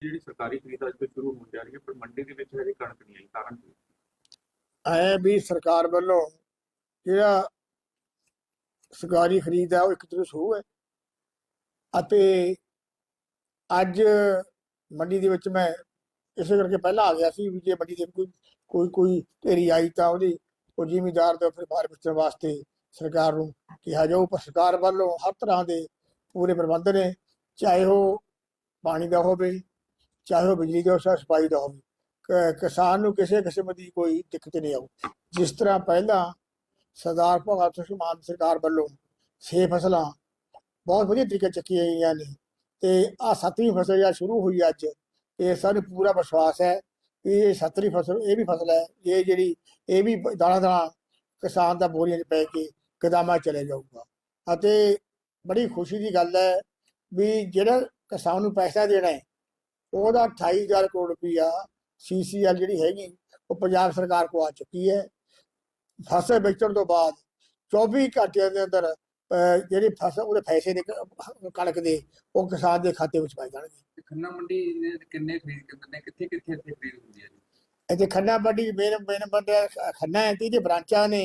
ਜਿਹੜੀ ਸਰਕਾਰੀ ਖਰੀਦ ਅੱਜ ਤੋਂ ਸ਼ੁਰੂ ਹੋਣ ਜਾ ਰਹੀ ਹੈ, ਪਰ ਮੰਡੀ ਦੇ ਵਿੱਚ ਹਜੇ ਕਣਕ ਨਹੀਂ ਆਈ, ਕਾਰਨ ਕੀ ਆਇਆ ਵੀ ਸਰਕਾਰ ਵੱਲੋਂ ਜਿਹੜਾ ਸਰਕਾਰੀ ਖਰੀਦ ਹੈ, ਉਹ ਇੱਕ ਤਰ੍ਹਾਂ ਸ਼ੁਰੂ ਹੈ। ਅਤੇ ਅੱਜ ਮੰਡੀ ਦੇ ਵਿੱਚ ਮੈਂ ਇਸੇ ਕਰਕੇ ਪਹਿਲਾਂ ਆ ਗਿਆ ਸੀ ਵੀ ਜੇ ਮੰਡੀ ਦੇ ਕੋਈ ਕੋਈ ਕੋਈ ਢੇਰੀ ਆਈ ਤਾਂ ਉਹਦੀ, ਉਹ ਜ਼ਿਮੀਦਾਰ ਦੇ ਫਿਰ ਬਾਹਰ ਵੇਚਣ ਵਾਸਤੇ ਸਰਕਾਰ ਨੂੰ ਕਿਹਾ ਜਾਊ। ਪਰ ਸਰਕਾਰ ਵੱਲੋਂ ਹਰ ਤਰ੍ਹਾਂ ਦੇ ਪੂਰੇ ਪ੍ਰਬੰਧ ਨੇ, ਚਾਹੇ ਉਹ ਪਾਣੀ ਦਾ ਹੋਵੇ ਚਾਹੇ ਉਹ ਬਿਜਲੀ ਦਾ ਹੋਵੇ ਸਫ਼ਾਈ ਦਾ ਹੋਵੇ, ਕ- ਕਿਸਾਨ ਨੂੰ ਕਿਸੇ ਕਿਸਮ ਦੀ ਕੋਈ ਦਿੱਕਤ ਨਹੀਂ ਆਉ ਜਿਸ ਤਰ੍ਹਾਂ ਪਹਿਲਾਂ ਸਰਦਾਰ ਭਗਤ ਸਿੰਘ ਮਾਨ ਸਰਕਾਰ ਵੱਲੋਂ ਛੇ ਫਸਲਾਂ ਬਹੁਤ ਵਧੀਆ ਤਰੀਕੇ ਚੱਕੀਆਂ ਗਈਆਂ ਨੇ ਤੇ ਆ ਸੱਤਵੀਂ ਫਸਲ ਜਿਹੜਾ ਸ਼ੁਰੂ ਹੋਈ ਅੱਜ ਇਹ ਸਾਨੂੰ ਪੂਰਾ ਵਿਸ਼ਵਾਸ ਹੈ ਕਿ ਇਹ ਸੱਤਵੀਂ ਫਸਲ, ਇਹ ਵੀ ਫਸਲ ਹੈ, ਇਹ ਜਿਹੜੀ, ਇਹ ਵੀ ਦਾਣਾ ਦਾਣਾ ਕਿਸਾਨ ਦਾ ਬੋਰੀਆਂ 'ਚ ਪੈ ਕੇ ਗਦਾਮਾਂ ਚਲੇ ਜਾਊਗਾ। ਅਤੇ ਬੜੀ ਖੁਸ਼ੀ ਦੀ ਗੱਲ ਹੈ ਵੀ ਜਿਹੜਾ ਕਿਸਾਨ ਨੂੰ ਪੈਸਾ ਦੇਣਾ ਹੈ ਉਹਦਾ 28000 ਕਰੋੜ ਰੁਪਈਆ ਸੀਸੀਐਲ ਜਿਹੜੀ ਹੈਗੀ ਉਹ ਪੰਜਾਬ ਸਰਕਾਰ ਕੋ ਆ ਚੁੱਕੀ ਹੈ। ਫਸਲ ਵੇਚਣ ਤੋਂ ਬਾਅਦ 24 ਘੰਟਿਆਂ ਦੇ ਅੰਦਰ ਜਿਹੜੀ ਫਸਲ ਉਹਦੇ ਪੈਸੇ ਨੇ ਕ- ਕਣਕ ਦੇ ਉਹ ਕਿਸਾਨ ਦੇ ਖਾਤੇ ਵਿੱਚ ਪਾਏ ਜਾਣਗੇ। ਖੰਨਾ ਮੰਡੀ ਦੇ ਕਿੰਨੇ ਖਰੀਦ ਕਰਦੇ ਨੇ ਕਿੱਥੇ ਕਿੱਥੇ ਇੱਥੇ ਖਰੀਦ ਹੁੰਦੀ ਹੈ ਇੱਥੇ ਖੰਨਾ ਮੰਡੀ ਮੇਨ ਮੇਨ ਬੰਦੇ ਖੰਨਾ ਹੈ ਤੇ ਬ੍ਰਾਂਚਾਂ ਨੇ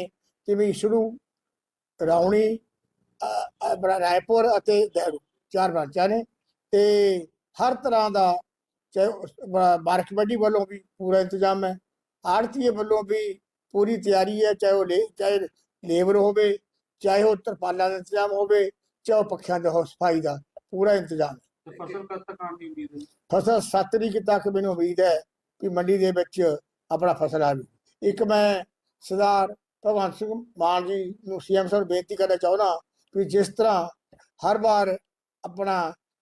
ਜਿਵੇਂ ਇਸ਼ੜੂ ਰਾਉਣੀ ਰਾਏਪੁਰ ਅਤੇ ਦੇਹਰੂ ਚਾਰ ਬ੍ਰਾਂਚਾਂ ਨੇ। ਤੇ ਹਰ ਤਰ੍ਹਾਂ ਦਾ ਚਾਹੇ ਮਾਰਕ ਮੰਡੀ ਵੱਲੋਂ ਵੀ ਪੂਰਾ ਇੰਤਜ਼ਾਮ ਹੈ। ਆੜਤੀਏ ਵੱਲੋਂ ਵੀ ਪੂਰੀ ਤਿਆਰੀ ਹੈ ਚਾਹੇ ਉਹ ਲੇ ਚਾਹੇ ਲੇਬਰ ਹੋਵੇ ਚਾਹੇ ਉਹ ਤਰਪਾਲਾਂ ਦਾ ਇੰਤਜ਼ਾਮ ਹੋਵੇ ਚਾਹੇ ਪੱਖਿਆਂ ਦਾ ਹੋ ਸਫ਼ਾਈ ਦਾ ਪੂਰਾ ਇੰਤਜ਼ਾਮ ਹੈ। ਤੇ ਫਸਲ ਕਦ ਤੱਕ ਆਉਣ ਦੀ ਉਮੀਦ ਹੈ? ਫਸਲ 7 ਤਰੀਕ ਤੱਕ ਮੈਨੂੰ ਉਮੀਦ ਹੈ ਕਿ ਮੰਡੀ ਦੇ ਵਿੱਚ ਆਪਣਾ ਫਸਲ ਆ ਜਾਊ ਇੱਕ ਮੈਂ ਸਰਦਾਰ ਭਗਵੰਤ ਸਿੰਘ ਮਾਨ ਜੀ ਨੂੰ ਸੀਐਮ ਸਾਹਿਬ ਬੇਨਤੀ ਕਰਨਾ ਚਾਹੁੰਦਾ ਕਿ ਜਿਸ ਤਰ੍ਹਾਂ ਹਰ ਵਾਰ ਆਪਣਾ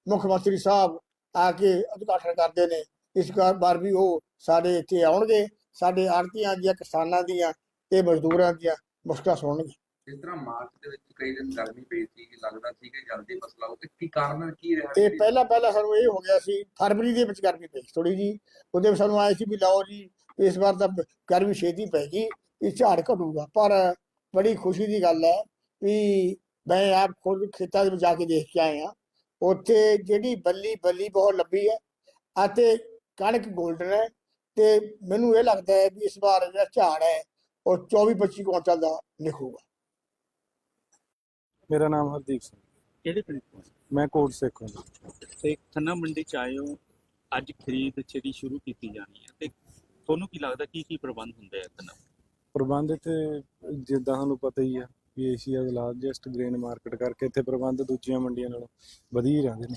ਮੁੱਖ ਮੰਤਰੀ ਸਾਹਿਬ ਆ ਕੇ ਉਦਘਾਟਨ ਕਰਦੇ ਨੇ। ਇਸ ਵਾਰ ਵੀ ਉਹ ਸਾਡੇ ਇੱਥੇ ਆਉਣਗੇ। ਸਾਡੇ ਆੜਤੀਆਂ ਦੀਆਂ ਕਿਸਾਨਾਂ ਦੀਆਂ ਤੇ ਮਜ਼ਦੂਰਾਂ ਦੀਆਂ ਮੁਸ਼ਕਲਾਂ ਸੁਣਨਗੇ। ਤਰ੍ਹਾਂ ਮਾਰਚ ਦੇ ਵਿੱਚ ਕਈ ਦਿਨ ਗਰਮੀ ਪਈ ਸੀ ਲੱਗਦਾ ਸੀ ਕਿ ਜਲਦੀ ਫਸਲ ਆਊ ਤੇ ਕੀ ਕਾਰਨ ਕੀ ਰਿਹਾ ਤੇ ਪਹਿਲਾਂ ਪਹਿਲਾਂ ਸਾਨੂੰ ਇਹ ਹੋ ਗਿਆ ਸੀ ਫਰਵਰੀ ਦੇ ਵਿੱਚ ਗਰਮੀ ਪਈ ਥੋੜੀ ਜੀ ਉਹਦੇ ਵਿੱਚ ਸਾਨੂੰ ਆਏ ਸੀ ਵੀ ਲਓ ਜੀ ਇਸ ਵਾਰ ਤਾਂ ਗਰਮੀ ਛੇਤੀ ਪੈ ਗਈ ਇਹ ਝਾੜ ਘਟੂਗਾ। ਪਰ ਬੜੀ ਖੁਸ਼ੀ ਦੀ ਗੱਲ ਹੈ ਵੀ ਮੈਂ ਆਪ ਖੁਦ ਖੇਤਾਂ ਦੇ ਵਿੱਚ ਜਾ ਕੇ ਦੇਖ ਕੇ ਆਇਆ। ਉੱਥੇ ਜਿਹੜੀ ਬੱਲੀ ਬੱਲੀ ਬਹੁਤ ਲੰਬੀ ਹੈ ਅਤੇ ਕਣਕ 골ਡਨ ਹੈ ਤੇ ਮੈਨੂੰ ਇਹ ਲੱਗਦਾ ਹੈ ਵੀ ਇਸ ਵਾਰ ਜਿਹੜਾ ਝਾੜ ਹੈ ਔਰ 24 25 ਕੁਆਂਟਲ ਦਾ ਨਿਕਲੂਗਾ। ਮੇਰਾ ਨਾਮ ਹਰਦੀਪ ਸਿੰਘ। ਕਿਹੜੇ ਪਿੰਡ ਤੋਂ ਮੈਂ ਕੋਟ ਸਿੱਖ ਹਾਂ ਤੇ ਖੰਨਾ ਮੰਡੀ ਚ ਆਏ ਹੋ ਅੱਜ ਖਰੀਦ ਛੇਤੀ ਸ਼ੁਰੂ ਕੀਤੀ ਜਾਣੀ ਹੈ ਤੇ ਤੁਹਾਨੂੰ ਕੀ ਲੱਗਦਾ ਕੀ ਕੀ ਪ੍ਰਬੰਧ ਹੁੰਦੇ ਆ ਖੰਨਾ? ਪ੍ਰਬੰਧ ਤੇ ਜਿੱਦਾਂ ਤੁਹਾਨੂੰ ਪਤਾ ਹੀ ਆ ਵੀ ਏਸ਼ੀਆ ਦਾ ਲਾਰਜੈਸਟ ਗ੍ਰੇਨ ਮਾਰਕੀਟ ਕਰਕੇ ਇੱਥੇ ਪ੍ਰਬੰਧ ਦੂਜੀਆਂ ਮੰਡੀਆਂ ਨਾਲੋਂ ਵਧੀਆ ਹੀ ਰਹਿੰਦੇ ਨੇ।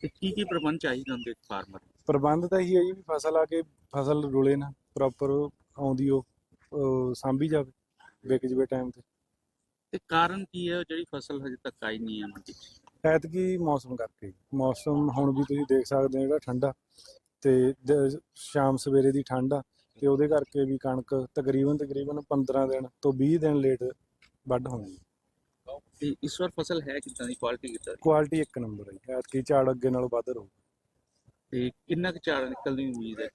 ਤੇ ਕੀ ਕੀ ਪ੍ਰਬੰਧ ਚਾਹੀਦੇ ਹੁੰਦੇ ਫਾਰਮਰ ਪ੍ਰਬੰਧ ਤਾਂ ਇਹੀ ਹੈ ਜੀ ਵੀ ਫਸਲ ਆ ਕੇ ਫਸਲ ਰੁਲੇ ਨਾ ਪ੍ਰੋਪਰ ਆਉਂਦੀ ਉਹ ਅਹ ਸਾਂਭੀ ਜਾਵੇ ਵਿਕ ਜਵੇ ਟਾਈਮ ਤੇ। ਤੇ ਕਾਰਨ ਕੀ ਹੈ ਜਿਹੜੀ ਫਸਲ ਹਜੇ ਤੱਕ ਆਈ ਨਹੀਂ ਹੈ ਮੰਡੀ ਚ ਐਤਕੀ ਮੌਸਮ ਕਰਕੇ। ਮੌਸਮ ਹੁਣ ਵੀ ਤੁਸੀਂ ਦੇਖ ਸਕਦੇ ਹੋ ਜਿਹੜਾ ਠੰਡਾ ਤੇ ਦ- ਸ਼ਾਮ ਸਵੇਰੇ ਦੀ ਠੰਡ ਆ। ਤੇ ਉਹਦੇ ਕਰਕੇ ਵੀ ਕਣਕ ਤਕਰੀਬਨ ਤਕਰੀਬਨ 15 ਦਿਨ ਤੋਂ 20 ਦਿਨ ਲੇਟ ਵੱਢ ਹੋਣੀ ਤੇ ਇਸ ਵਾਰ ਫਸਲ ਹੈ ਕਿੱਦਾਂ ਦੀ? ਕੁਆਲਿਟੀ ਕਿੱਦਾਂ ਦੀ? ਕੁਆਲਿਟੀ ਇੱਕ ਨੰਬਰ ਹੈ ਐਤਕੀ ਝਾੜ ਅੱਗੇ ਨਾਲੋਂ ਵੱਧ ਰਹੂ। ਤੇ ਕਿੰਨਾ ਕੁ ਝਾੜ ਨਿਕਲਣ ਦੀ ਉਮੀਦ ਹੈ?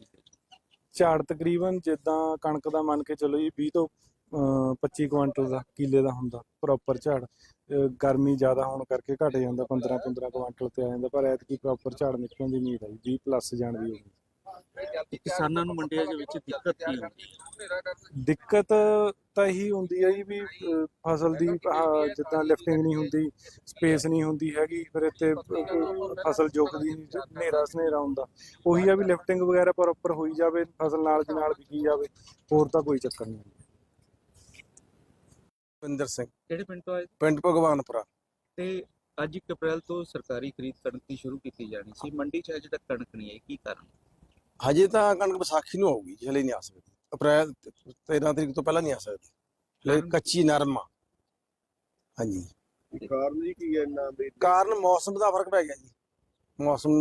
ਝਾੜ ਤਕਰੀਬਨ ਜਿੱਦਾਂ ਕਣਕ ਦਾ ਮੰਨ ਕੇ ਚੱਲੋ ਜੀ 20 ਤੋਂ ਅਹ 25 ਕੁਇੰਟਲ ਦਾ ਕਿੱਲੇ ਦਾ ਹੁੰਦਾ ਪ੍ਰੋਪਰ ਝਾੜ। ਗਰਮੀ ਜ਼ਿਆਦਾ ਹੋਣ ਕਰਕੇ ਘਟ ਜਾਂਦਾ 15 15 ਕੁਇੰਟਲ ਤੇ ਆ ਜਾਂਦਾ ਪਰ ਐਤਕੀ ਪ੍ਰੋਪਰ ਝਾੜ ਨਿਕਲਣ ਦੀ ਉਮੀਦ ਹੈ ਜੀ। 20 ਪਲੱਸ ਜਾਣ ਦੀ ਹੋਊਗੀ ਤੇ ਕਿਸਾਨਾਂ ਨੂੰ ਮੰਡੀਆਂ ਦੇ ਵਿੱਚ ਦਿੱਕਤ ਕੀ ਹੁੰਦੀ ਹੈ? ਦਿੱਕਤ ਤਾਂ ਇਹੀ ਹੁੰਦੀ ਹੈ ਜੀ ਵੀ ਫਸਲ ਦੀ ਜਿੱਦਾਂ ਲਿਫਟਿੰਗ ਨਹੀਂ ਹੁੰਦੀ ਸਪੇਸ ਨਹੀਂ ਹੁੰਦੀ ਹੈਗੀ ਫਿਰ ਇੱਥੇ ਫਸਲ ਜੁਕਦੀ ਨਹੀਂ ਹਨੇਰਾ ਸਨੇਰਾ ਹੁੰਦਾ। ਉਹੀ ਆ ਵੀ ਲਿਫਟਿੰਗ ਵਗੈਰਾ ਪ੍ਰੋਪਰ ਹੋਈ ਜਾਵੇ ਫਸਲ ਨਾਲ ਦੀ ਨਾਲ ਵਿਕੀ ਜਾਵੇ ਹੋਰ ਤਾਂ ਕੋਈ ਚੱਕਰ ਨਹੀਂ ਵਿੰਦਰ ਸਿੰਘ। ਕਿਹੜੇ ਪਿੰਡ ਤੋਂ ਆਏ? ਪਿੰਡ ਭਗਵਾਨਪੁਰਾ। ਤੇ ਅੱਜ 1 ਅਪ੍ਰੈਲ ਤੋਂ ਸਰਕਾਰੀ ਖਰੀਦ ਕਣਕ ਦੀ ਸ਼ੁਰੂ ਕੀਤੀ ਜਾਣੀ ਸੀ। ਮੰਡੀ 'ਚ ਅਜੇ ਤੱਕ ਕਣਕ ਨਹੀਂ ਆਈ ਕੀ ਕਾਰਨ? ਹਜੇ ਤਾਂ ਕਣਕ ਵਿਸਾਖੀ ਨੂੰ ਆਊਗੀ ਜੀ, ਹਲੇ ਨਹੀਂ ਆ ਸਕਦੀ ਅਪ੍ਰੈਲ 13 ਤਰੀਕ ਤੋਂ ਪਹਿਲਾਂ ਨਹੀਂ ਆ ਸਕਦੀ। ਹਲੇ ਕੱਚੀ ਨਰਮ ਆ। ਹਾਂਜੀ। ਕਾਰਨ ਜੀ ਕੀ ਹੈ ਇੰਨਾ ਵੀ? ਕਾਰਨ ਮੌਸਮ ਦਾ ਫ਼ਰਕ ਪੈ ਗਿਆ ਜੀ। ਮੌਸਮ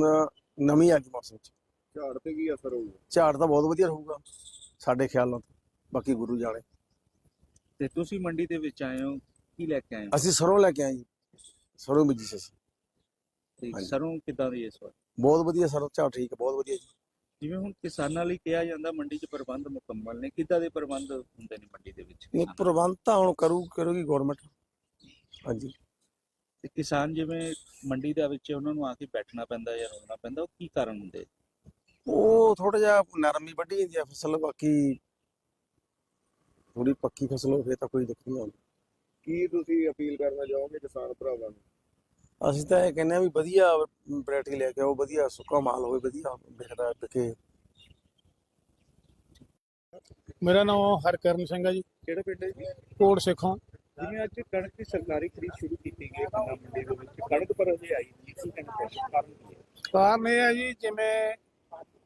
ਨਵੀਂ ਆ ਗਈ ਮੌਸਮ ਚ। ਝਾੜ ਤੇ ਕੀ ਅਸਰ ਹੋਊਗਾ? ਝਾੜ ਤਾਂ ਬਹੁਤ ਵਧੀਆ ਰਹੂਗਾ ਸਾਡੇ ਖਿਆਲ ਨਾਲ। ਤਾਂ। ਬਾਕੀ ਗੁਰੂ ਜਾਣੇ। ਤੇ ਤੁਸੀਂ ਮੰਡੀ ਦੇ ਵਿੱਚ ਆਏ ਹੋ ਕੀ ਲੈ ਕੇ ਆਏ ਹੋ? ਅਸੀਂ ਸਰੋਂ ਲੈ ਕੇ ਆਏ ਜੀ। ਸਰੋਂ ਬੀਜੀ ਸੀ ਅਸੀਂ। ਤੇ ਹਾਂਜੀ। ਸਰੋਂ ਕਿੱਦਾਂ ਦੀ ਇਸ ਵਾਰ? ਬਹੁਤ ਵਧੀਆ ਸਰੋਂ ਝਾੜ ਠੀਕ ਹੈ ਬਹੁਤ ਵਧੀਆ ਜੀ। ਜਿਵੇਂ ਹੁਣ ਕਿਸਾਨਾਂ ਲਈ ਕਿਹਾ ਜਾਂਦਾ ਮੰਡੀ 'ਚ ਪ੍ਰਬੰਧ ਮੁਕੰਮਲ ਨੇ ਕਿੱਦਾਂ ਦੇ ਪ੍ਰਬੰਧ ਹੁੰਦੇ ਨੇ ਮੰਡੀ ਦੇ ਵਿੱਚ ਨਹੀਂ ਪ੍ਰਬੰਧ ਤਾਂ ਹੁਣ ਕਰੂ ਕਰੂਗੀ ਗਵਰਨਮੈਂਟ ਹਾਂਜੀ। ਤੇ ਕਿਸਾਨ ਜਿਵੇਂ ਮੰਡੀ ਦੇ ਵਿੱਚ ਉਹਨਾਂ ਨੂੰ ਆ ਕੇ ਬੈਠਣਾ ਪੈਂਦਾ ਜਾਂ ਰੁਕਣਾ ਪੈਂਦਾ ਉਹ ਕੀ ਕਾਰਨ ਹੁੰਦੇ? ਉਹ ਥੋੜਾ ਜਿਹਾ ਨਰਮੀ ਵੱਢੀ ਜਾਂਦੀ ਆ ਫਸਲ ਬਾਕੀ ਥੋੜੀ ਪੱਕੀ ਫਸਲ ਹੋਵੇ ਤਾਂ ਕੋਈ ਦਿੱਕਤ ਨਹੀਂ ਆਉਂਦੀ। ਕੀ ਤੁਸੀਂ ਅਪੀਲ ਕਰਨਾ ਚਾਹੋਗੇ ਕਿਸਾਨ ਭਰਾਵਾਂ ਨੂੰ? ਅਸੀਂ ਤਾਂ ਇਹ ਕਹਿੰਦੇ ਆ ਵੀ ਵਧੀਆ ਵੈਰਾਈਟੀ ਲੈ ਕੇ ਆਓ ਵਧੀਆ ਸੁੱਕਾ ਮਾਲ ਹੋਵੇ ਵਧੀਆ ਵਿਕਦਾ ਵਿਕੇ। ਮੇਰਾ ਨਾਮ ਹਰਕਰਨ ਸਿੰਘ ਹੈ ਜੀ। ਕਿਹੜੇ ਪਿੰਡ ਹੈ ਜੀ? ਕੋਟ ਸਿੱਖੋਂ। ਜਿਵੇਂ ਅੱਜ ਕਣਕ ਦੀ ਸਰਕਾਰੀ ਖਰੀਦ ਸ਼ੁਰੂ ਕੀਤੀ ਗਈ ਹੈ ਖੰਨਾ ਮੰਡੀ ਦੇ ਵਿੱਚ ਕਣਕ ਪਰ ਅਜੇ ਆਈ ਨਹੀਂ ਕਹਿਣਾ ਕਾਰਨ ਕੀ ਹੈ? ਕਾਰਨ ਇਹ ਹੈ ਜੀ ਜਿਵੇਂ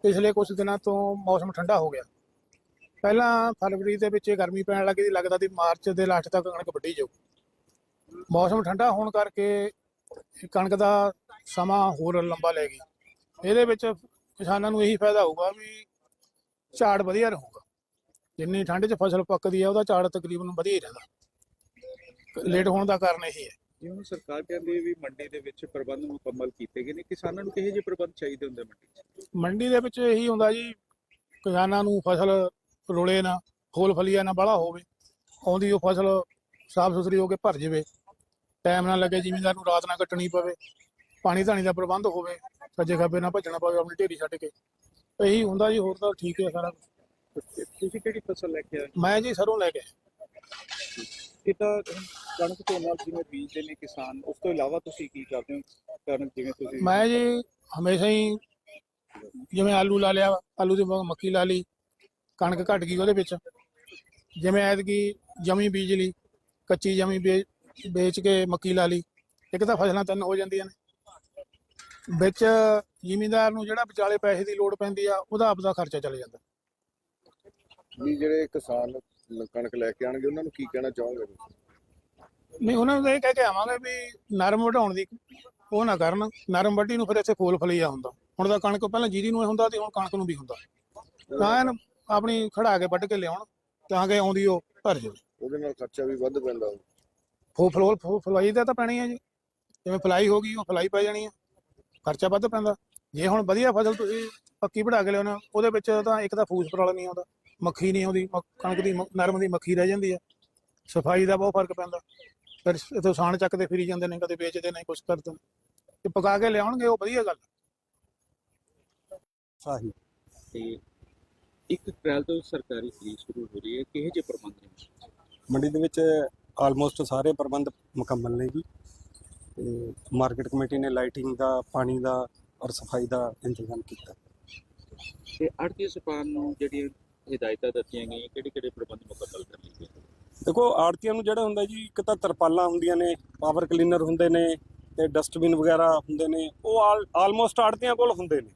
ਪਿਛਲੇ ਕੁਝ ਦਿਨਾਂ ਤੋਂ ਮੌਸਮ ਠੰਡਾ ਹੋ ਗਿਆ। ਪਹਿਲਾਂ ਫਰਵਰੀ ਦੇ ਵਿੱਚ ਇਹ ਗਰਮੀ ਪੈਣ ਲੱਗੀ ਸੀ ਲੱਗਦਾ ਸੀ ਮਾਰਚ ਦੇ ਲਾਸਟ ਤੱਕ ਕਣਕ ਵੱਢੀ ਜਾਊ। ਮੌਸਮ ਠੰਡਾ ਹੋਣ ਕਰਕੇ ਕਣਕ ਦਾ ਸਮਾਂ ਹੋਰ ਲੰਬਾ ਲੈ ਗਈ। ਇਹਦੇ ਵਿੱਚ ਕਿਸਾਨਾਂ ਨੂੰ ਇਹੀ ਫਾਇਦਾ ਹੋਊਗਾ ਵੀ ਝਾੜ ਵਧੀਆ ਰਹੂਗਾ। ਜਿੰਨੀ ਠੰਡ 'ਚ ਫਸਲ ਪੱਕਦੀ ਹੈ ਉਹਦਾ ਝਾੜ ਤਕਰੀਬਨ ਵਧੀਆ ਹੀ ਰਹਿੰਦਾ। ਲੇਟ ਹੋਣ ਦਾ ਕਾਰਨ ਇਹੀ ਹੈ। ਜਿਵੇਂ ਸਰਕਾਰ ਕਹਿੰਦੀ ਹੈ ਵੀ ਮੰਡੀ ਦੇ ਵਿੱਚ ਪ੍ਰਬੰਧ ਮੁਕੰਮਲ ਕੀਤੇ ਗਏ ਨੇ ਕਿਸਾਨਾਂ ਨੂੰ ਕਿਹੋ ਜਿਹੇ ਪ੍ਰਬੰਧ ਚਾਹੀਦੇ ਹੁੰਦੇ ਮੰਡੀ 'ਚ ਮੰਡੀ ਦੇ ਵਿੱਚ ਇਹੀ ਹੁੰਦਾ ਜੀ ਕਿਸਾਨਾਂ ਨੂੰ ਫਸਲ ਰੁਲੇ ਨਾ ਫੁੱਲ ਫਲੀਆ ਨਾ ਬਾਹਲਾ ਹੋਵੇ ਆਉਂਦੀ ਉਹ ਫਸਲ ਸਾਫ਼ ਸੁਥਰੀ ਹੋ ਕੇ ਭਰ ਜਾਵੇ। ਟਾਈਮ ਨਾਲ ਲੱਗੇ ਜ਼ਿਮੀਂਦਾਰ ਨੂੰ ਰਾਤ ਨਾ ਕੱਟਣੀ ਪਵੇ ਪਾਣੀ ਧਾਣੀ ਦਾ ਪ੍ਰਬੰਧ ਹੋਵੇ ਸੱਜੇ ਖੱਬੇ ਨਾ ਭੱਜਣਾ ਪਵੇ ਆਪਣੀ ਢੇਰੀ ਛੱਡ ਕੇ। ਇਹੀ ਹੁੰਦਾ ਜੀ ਹੋਰ ਤਾਂ ਠੀਕ ਹੈ ਸਾਰਾ ਤੁਸੀਂ ਕਿਹੜੀ ਫਸਲ ਲੈ ਕੇ ਆਏ? ਮੈਂ ਜੀ ਸਰੋਂ ਲੈ ਕੇ। ਕਿਤਾ ਕਣਕ ਤੋਂ ਨਾਲ ਜਿਵੇਂ ਬੀਜਦੇ ਨੇ ਕਿਸਾਨ ਉਸ ਤੋਂ ਇਲਾਵਾ ਤੁਸੀਂ ਕੀ ਕਰਦੇ ਹੋ? ਕਣਕ ਜਿਵੇਂ ਤੁਸੀਂ ਮੈਂ ਜੀ ਹਮੇਸ਼ਾ ਹੀ ਜਿਵੇਂ ਆਲੂ ਲਾ ਲਿਆ ਆਲੂ ਦੀ ਮੱਕੀ ਲਾ ਲਈ ਕਣਕ ਘਟ ਗਈ ਉਹਦੇ ਵਿੱਚ। ਜਿਵੇਂ ਐਤਕੀ ਜਮੀ ਬੀਜ ਲਈ ਕੱਚੀ ਜਮੀ ਵੇਚ ਕੇ ਮੱਕੀ ਲਾ ਲਈ ਇੱਕ ਤਾਂ ਫਸਲਾਂ ਤਿੰਨ ਹੋ ਜਾਂਦੀਆਂ ਨੇ। ਵਿੱਚ ਜ਼ਿਮੀਂਦਾਰ ਨੂੰ ਜਿਹੜਾ ਵਿਚਾਲੇ ਪੈਸੇ ਦੀ ਲੋੜ ਪੈਂਦੀ ਆ ਉਹਦਾ ਆਪਦਾ ਖਰਚਾ ਚਲੇ ਜਾਂਦਾ। ਵੀ ਜਿਹੜੇ ਕਿਸਾਨ ਕਣਕ ਲੈ ਕੇ ਆਣਗੇ ਉਹਨਾਂ ਨੂੰ ਕੀ ਕਹਿਣਾ ਚਾਹੋਗੇ ਨਹੀਂ ਉਹਨਾਂ ਨੂੰ ਤਾਂ ਇਹ ਕਹਿ ਕੇ ਆਵਾਂਗੇ ਵੀ ਨਰਮ ਵਢਾਉਣ ਦੀ ਉਹ ਨਾ ਕਰਨ ਨਰਮ ਵੱਢੀ ਨੂੰ ਫਿਰ ਇੱਥੇ ਫੋਲ ਫਲੀਆ ਹੁੰਦਾ। ਹੁਣ ਤਾਂ ਕਣਕ ਪਹਿਲਾਂ ਜੀਰੀ ਨੂੰ ਇਹ ਹੁੰਦਾ ਤੇ ਹੁਣ ਕਣਕ ਨੂੰ ਵੀ ਹੁੰਦਾ। ਤਾਂ ਐਨ ਆਪਣੀ ਖੜਾ ਕੇ ਵੱਢ ਕੇ ਲਿਆਉਣ ਤਾਂ ਕਿ ਆਉਂਦੀ ਉਹ ਭਰ ਜਾਵੇ। ਉਹਦੇ ਨਾਲ ਖਰਚਾ ਵੀ ਵੱਧ ਪੈਂਦਾ। ਫੋ ਫਲੋਲ ਫੋ ਫਲਾਈ ਦਾ ਤਾਂ ਪੈਣੀ ਹੈ ਜੀ। ਜਿਵੇਂ ਫਲਾਈ ਹੋ ਗਈ ਉਹ ਫਲਾਈ ਪੈ ਜਾਣੀ ਹੈ ਖਰਚਾ ਵੱਧ ਪੈਂਦਾ। ਜੇ ਹੁਣ ਵਧੀਆ ਫਸਲ ਤੁਸੀਂ ਪੱਕੀ ਵਢਾ ਕੇ ਲਿਆਉਣਾ ਉਹਦੇ ਵਿੱਚ ਤਾਂ ਇੱਕ ਤਾਂ ਫੂਸ ਪਰਾਲ ਨਹੀਂ ਆਉਂਦਾ ਮੱਖੀ ਨਹੀਂ ਆਉਂਦੀ ਕਣਕ ਦੀ ਨਰਮ ਦੀ ਮੱਖੀ ਰਹਿ ਜਾਂਦੀ ਹੈ ਸਫ਼ਾਈ ਦਾ ਬਹੁਤ ਫ਼ਰਕ ਪੈਂਦਾ। ਫਿਰ ਇਥੋਂ ਸਾਣ ਚੱਕਦੇ ਫਿਰੀ ਜਾਂਦੇ ਨੇ ਕਦੇ ਵੇਚਦੇ ਨੇ ਕੁਝ ਕਰਦੇ ਨੇ। ਤੇ ਪਕਾ ਕੇ ਲਿਆਉਣਗੇ ਉਹ ਵਧੀਆ ਗੱਲ ਸਾਹੀ। ਤੇ ਇੱਕ ਅਪ੍ਰੈਲ ਤੋਂ ਸਰਕਾਰੀ ਖਰੀਦ ਸ਼ੁਰੂ ਹੋ ਰਹੀ ਹੈ ਕਿਹੋ ਜਿਹੇ ਪ੍ਰਬੰਧ ਨੇ? ਮੰਡੀ ਦੇ ਵਿੱਚ ਆਲਮੋਸਟ ਸਾਰੇ ਪ੍ਰਬੰਧ ਮੁਕੰਮਲ ਨੇ ਜੀ। ਤੇ ਮਾਰਕੀਟ ਕਮੇਟੀ ਨੇ ਲਾਈਟਿੰਗ ਦਾ ਪਾਣੀ ਦਾ ਔਰ ਸਫ਼ਾਈ ਦਾ ਇੰਤਜ਼ਾਮ ਕੀਤਾ। ਤੇ ਆੜਤੀ ਸਪਾਨ ਨੂੰ ਜਿਹੜੀਆਂ ਹਦਾਇਤਾਂ ਦਿੱਤੀਆਂ ਗਈਆਂ ਕਿਹੜੇ ਕਿਹੜੇ ਪ੍ਰਬੰਧ ਮੁਕੰਮਲ ਕਰ ਲਏ ਗਏ? ਦੇਖੋ ਆੜਤੀਆਂ ਨੂੰ ਜਿਹੜਾ ਹੁੰਦਾ ਜੀ ਇੱਕ ਤਾਂ ਤਰਪਾਲਾਂ ਹੁੰਦੀਆਂ ਨੇ ਪਾਵਰ ਕਲੀਨਰ ਹੁੰਦੇ ਨੇ ਤੇ ਡਸਟਬਿਨ ਵਗੈਰਾ ਹੁੰਦੇ ਨੇ ਉਹ ਆਲਮੋਸਟ ਆੜਤੀਆਂ ਕੋਲ ਹੁੰਦੇ ਨੇ।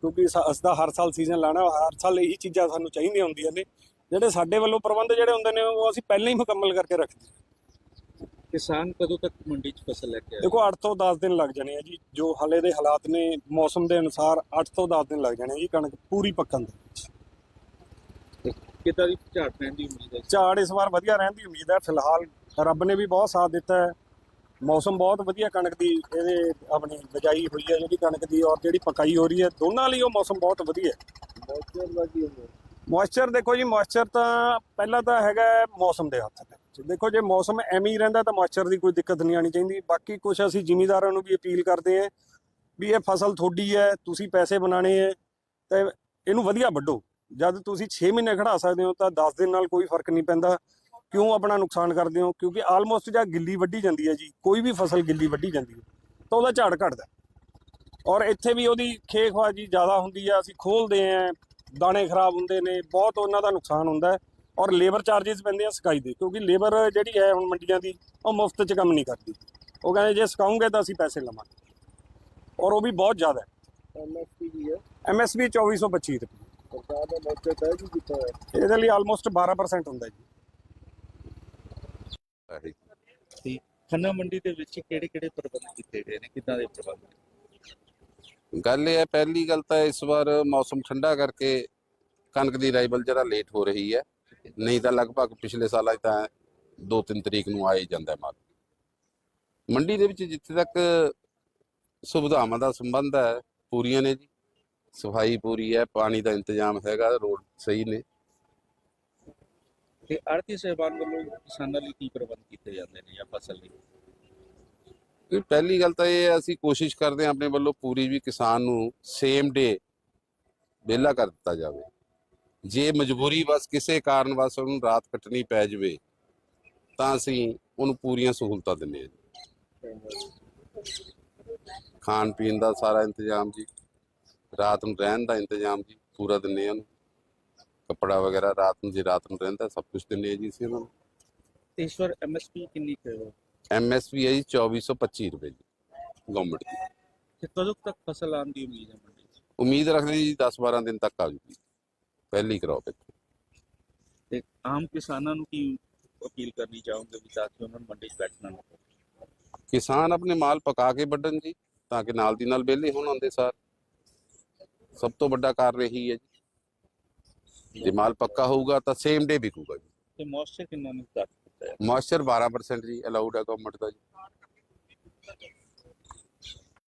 ਕਿਉਂਕਿ ਅਸੀਂ ਹਰ ਸਾਲ ਸੀਜ਼ਨ ਲਾਣਾ ਹਰ ਸਾਲ ਇਹੀ ਚੀਜ਼ਾਂ ਸਾਨੂੰ ਚਾਹੀਦੀਆਂ ਹੁੰਦੀਆਂ ਨੇ। ਜਿਹੜੇ ਸਾਡੇ ਵੱਲੋਂ ਪ੍ਰਬੰਧ ਜਿਹੜੇ ਹੁੰਦੇ ਨੇ ਉਹ ਅਸੀਂ ਪਹਿਲਾਂ ਹੀ ਮੁਕੰਮਲ ਕਰਕੇ ਰੱਖਦੇ ਹਾਂ ਕਿਸਾਨ ਕਦੋਂ ਤੱਕ ਮੰਡੀ 'ਚ ਫਸਲ ਲੈ ਕੇ ਆਏ? ਦੇਖੋ 8 ਤੋਂ 10 ਦਿਨ ਲੱਗ ਜਾਣੇ ਆ ਜੀ। ਜੋ ਹਾਲੇ ਦੇ ਹਾਲਾਤ ਨੇ ਮੌਸਮ ਦੇ ਅਨੁਸਾਰ 8 ਤੋਂ 10 ਦਿਨ ਲੱਗ ਜਾਣੇ ਜੀ ਕਣਕ ਪੂਰੀ ਪੱਕਣ ਦੇ ਕਿੱਦਾਂ ਦੀ ਝਾੜ ਪੈਣ ਦੀ ਉਮੀਦ ਹੈ? ਝਾੜ ਇਸ ਵਾਰ ਵਧੀਆ ਰਹਿਣ ਦੀ ਉਮੀਦ ਹੈ। ਫਿਲਹਾਲ ਰੱਬ ਨੇ ਵੀ ਬਹੁਤ ਸਾਥ ਦਿੱਤਾ ਹੈ। ਮੌਸਮ ਬਹੁਤ ਵਧੀਆ ਕਣਕ ਦੀ ਇਹਦੇ ਆਪਣੀ ਬਜਾਈ ਹੋਈ ਹੈ ਜਿਹੜੀ ਕਣਕ ਦੀ ਔਰ ਜਿਹੜੀ ਪਕਾਈ ਹੋ ਰਹੀ ਹੈ ਦੋਨਾਂ ਲਈ ਉਹ ਮੌਸਮ ਬਹੁਤ ਵਧੀਆ ਹੈ। ਕੀ ਹੁੰਦਾ ਮੋਇਸਚਰ ਦੇਖੋ ਜੀ ਮੋਇਸਚਰ ਤਾਂ ਪਹਿਲਾਂ ਤਾਂ ਹੈਗਾ ਮੌਸਮ ਦੇ ਹੱਥ ਦੇ ਵਿੱਚ। ਦੇਖੋ ਜੇ ਮੌਸਮ ਐਵੇਂ ਹੀ ਰਹਿੰਦਾ ਤਾਂ ਮੋਇਸਚਰ ਦੀ ਕੋਈ ਦਿੱਕਤ ਨਹੀਂ ਆਣੀ ਚਾਹੀਦੀ। ਬਾਕੀ ਕੁਝ ਅਸੀਂ ਜ਼ਿਮੀਦਾਰਾਂ ਨੂੰ ਵੀ ਅਪੀਲ ਕਰਦੇ ਹਾਂ ਵੀ ਇਹ ਫਸਲ ਤੁਹਾਡੀ ਹੈ, ਤੁਸੀਂ ਪੈਸੇ ਬਣਾਣੇ ਹੈ, ਤੇ ਇਹਨੂੰ ਵਧੀਆ ਵੱਢੋ। ਜਦ ਤੁਸੀਂ 6 ਮਹੀਨੇ ਖੜਾ ਸਕਦੇ ਹੋ ਤਾਂ 10 ਦਿਨ ਨਾਲ ਕੋਈ ਫ਼ਰਕ ਨਹੀਂ ਪੈਂਦਾ। ਕਿਉਂ ਆਪਣਾ ਨੁਕਸਾਨ ਕਰਦੇ ਹੋ? ਕਿਉਂਕਿ ਆਲਮੋਸਟ ਜਾਂ ਗਿੱਲੀ ਵੱਢੀ ਜਾਂਦੀ ਹੈ ਜੀ। ਕੋਈ ਵੀ ਫਸਲ ਗਿੱਲੀ ਵੱਢੀ ਜਾਂਦੀ ਹੈ, ਤਾਂ ਉਹਦਾ ਝਾੜ ਘਟਦਾ। ਔਰ ਇੱਥੇ ਵੀ ਉਹਦੀ ਖੇਖਵਾਜੀ ਜ਼ਿਆਦਾ ਹੁੰਦੀ ਹੈ ਅਸੀਂ ਖੋਲਦੇ ਆਂ ਦਾਣੇ ਖਰਾਬ ਹੁੰਦੇ ਨੇ ਬਹੁਤ ਉਹਨਾਂ ਦਾ ਨੁਕਸਾਨ ਹੁੰਦਾ ਹੈ ਔਰ ਲੇਬਰ ਚਾਰजेस ਪੈਂਦੇ ਆ ਸਕਾਈ ਦੇ ਕਿਉਂਕਿ ਲੇਬਰ ਜਿਹੜੀ ਹੈ ਹੁਣ ਮੰਡੀਆਂ ਦੀ ਉਹ ਮੁਫਤ 'ਚ ਕੰਮ ਨਹੀਂ ਕਰਦੀ। ਉਹ ਕਹਿੰਦੇ ਜੇ ਸਕਾਉਂਗੇ ਤਾਂ ਅਸੀਂ ਪੈਸੇ ਲਵਾਂਗੇ। ਔਰ ਉਹ ਵੀ ਬਹੁਤ ਜ਼ਿਆਦਾ ਹੈ। ਐਮਐਸਪੀ ਕੀ ਹੈ। ਐਮਐਸਪੀ 2425 ਰੁਪਏ। ਸਰਕਾਰ ਨੇ ਮੌਕੇ ਤੈਅ ਕੀ ਕੀਤਾ ਹੈ ਇਹਦੇ ਲਈ ਆਲਮੋਸਟ 12% ਹੁੰਦਾ ਜੀ। ਖੰਨਾ ਮੰਡੀ ਦੇ ਵਿੱਚ ਕਿਹੜੇ ਕਿਹੜੇ ਪ੍ਰਬੰਧ ਕੀਤੇ ਗਏ ਨੇ? ਕਿੱਦਾਂ ਦੇ ਪ੍ਰਬੰਧ? ਨੇ ਗੱਲ ਇਹ ਹੈ, ਪਹਿਲੀ ਗੱਲ ਤਾਂ ਇਸ ਵਾਰ ਮੌਸਮ ਠੰਡਾ ਕਰਕੇ ਕਣਕ ਦੀ ਰਾਈਵਲ ਜਰਾ ਲੇਟ ਹੋ ਰਹੀ ਹੈ, ਨਹੀਂ ਤਾਂ ਲਗਭਗ ਪਿਛਲੇ ਸਾਲਾਂ 'ਚ ਤਾਂ 2-3 ਤਰੀਕ ਨੂੰ ਆ ਜਾਂਦਾ ਮਾਲ। ਮੰਡੀ ਦੇ ਵਿੱਚ ਜਿੱਥੇ ਤੱਕ ਸੁਵਿਧਾਵਾਂ ਦਾ ਸੰਬੰਧ ਹੈ, ਪੂਰੀਆਂ ਨੇ ਜੀ। ਸਫ਼ਾਈ ਪੂਰੀ ਹੈ, ਪਾਣੀ ਦਾ ਇੰਤਜ਼ਾਮ ਹੈਗਾ, ਰੋਡ ਸਹੀ ਨੇ। ਤੇ ਆੜਤੀ ਸਹਿਬਾਨ ਵੱਲੋਂ ਕਿਸਾਨਾਂ ਲਈ ਕੀ ਪ੍ਰਬੰਧ ਕੀਤੇ ਜਾਂਦੇ ਨੇ ਜਾਂ ਫਸਲ ਲਈ? ਕਿ ਪਹਿਲੀ ਗੱਲ ਤਾਂ ਇਹ ਹੈ, ਅਸੀਂ ਕੋਸ਼ਿਸ਼ ਕਰਦੇ ਹਾਂ ਆਪਣੇ ਵੱਲੋਂ ਪੂਰੀ ਵੀ ਕਿਸਾਨ ਨੂੰ ਸੇਮ ਡੇ ਵਿਹਲਾ ਕਰ ਦਿੱਤਾ ਜਾਵੇ। ਜੇ ਮਜਬੂਰੀ ਬਸ ਕਿਸੇ ਕਾਰਨ ਬਸ ਉਹਨੂੰ ਰਾਤ ਕੱਟਣੀ ਪੈ ਜਾਵੇ, ਤਾਂ ਅਸੀਂ ਉਹਨੂੰ ਪੂਰੀਆਂ ਸਹੂਲਤਾਂ ਦਿੰਦੇ ਹਾਂ। ਜੀ ਖਾਣ ਪੀਣ ਦਾ ਸਾਰਾ ਇੰਤਜ਼ਾਮ ਜੀ, ਰਾਤ ਨੂੰ ਰਹਿਣ ਦਾ ਇੰਤਜ਼ਾਮ ਜੀ, ਪੂਰਾ ਦਿੰਦੇ ਹਾਂ ਉਹਨੂੰ। ਕੱਪੜਾ ਵਗੈਰਾ ਰਾਤ ਨੂੰ, ਜੇ ਰਾਤ ਨੂੰ ਰਹਿੰਦਾ ਸਭ ਕੁਝ ਦਿੰਦੇ ਹਾਂ ਜੀ ਅਸੀਂ ਉਹਨਾਂ ਨੂੰ। ਤੇ ਇਸ ਐਮਐਸਪੀ ਕਿੰਨੀ ਕੁ ਹੈ ਜੀ 2425 ਰੁਪਏ ਜੀ ਗਵਰਨਮੈਂਟ ਦੀ। ਤੇ ਕਦੋਂ ਕੁ ਤੱਕ ਫਸਲ ਆਉਣ ਦੀ ਉਮੀਦ ਹੈ ਮੰਡੀ 'ਚ? ਉਮੀਦ ਰੱਖਦੇ ਜੀ 10-12 ਦਿਨ ਤੱਕ ਆ ਜੂਗੀ। ਪਹਿਲੀ ਕ੍ਰੌਪ ਇੱਥੇ। ਤੇ ਆਮ ਕਿਸਾਨਾਂ ਨੂੰ ਕੀ ਅਪੀਲ ਕਰਨੀ ਚਾਹੋਗੇ ਵੀ ਤਾਂ ਕਿ ਉਹਨਾਂ ਨੂੰ ਮੰਡੀ 'ਚ ਬੈਠਣਾ ਨਾ ਪਵੇ? ਕਿਸਾਨ ਆਪਣੇ ਮਾਲ ਪਕਾ ਕੇ ਵੱਢਣ ਜੀ ਤਾਂ ਕਿ ਨਾਲ ਦੀ ਨਾਲ ਵਿਹਲੇ ਹੋਣ ਆਉਂਦੇ ਸਾਰ। ਸਭ ਤੋਂ ਵੱਡਾ ਕਾਰਨ ਇਹੀ ਹੈ ਜੀ। ਜੇ ਮਾਲ ਪੱਕਾ ਹੋਊਗਾ ਤਾਂ ਸੇਮ ਡੇ ਵਿਕੂਗਾ ਜੀ। ਤੇ ਮੋਇਸਚਰ ਕਿੰਨਾ ਹੈ ਮੋਇਸਚਰ 12% ਜੀ ਅਲਾਉਡ ਹੈ ਗਵਰਨਮੈਂਟ ਦਾ ਜੀ।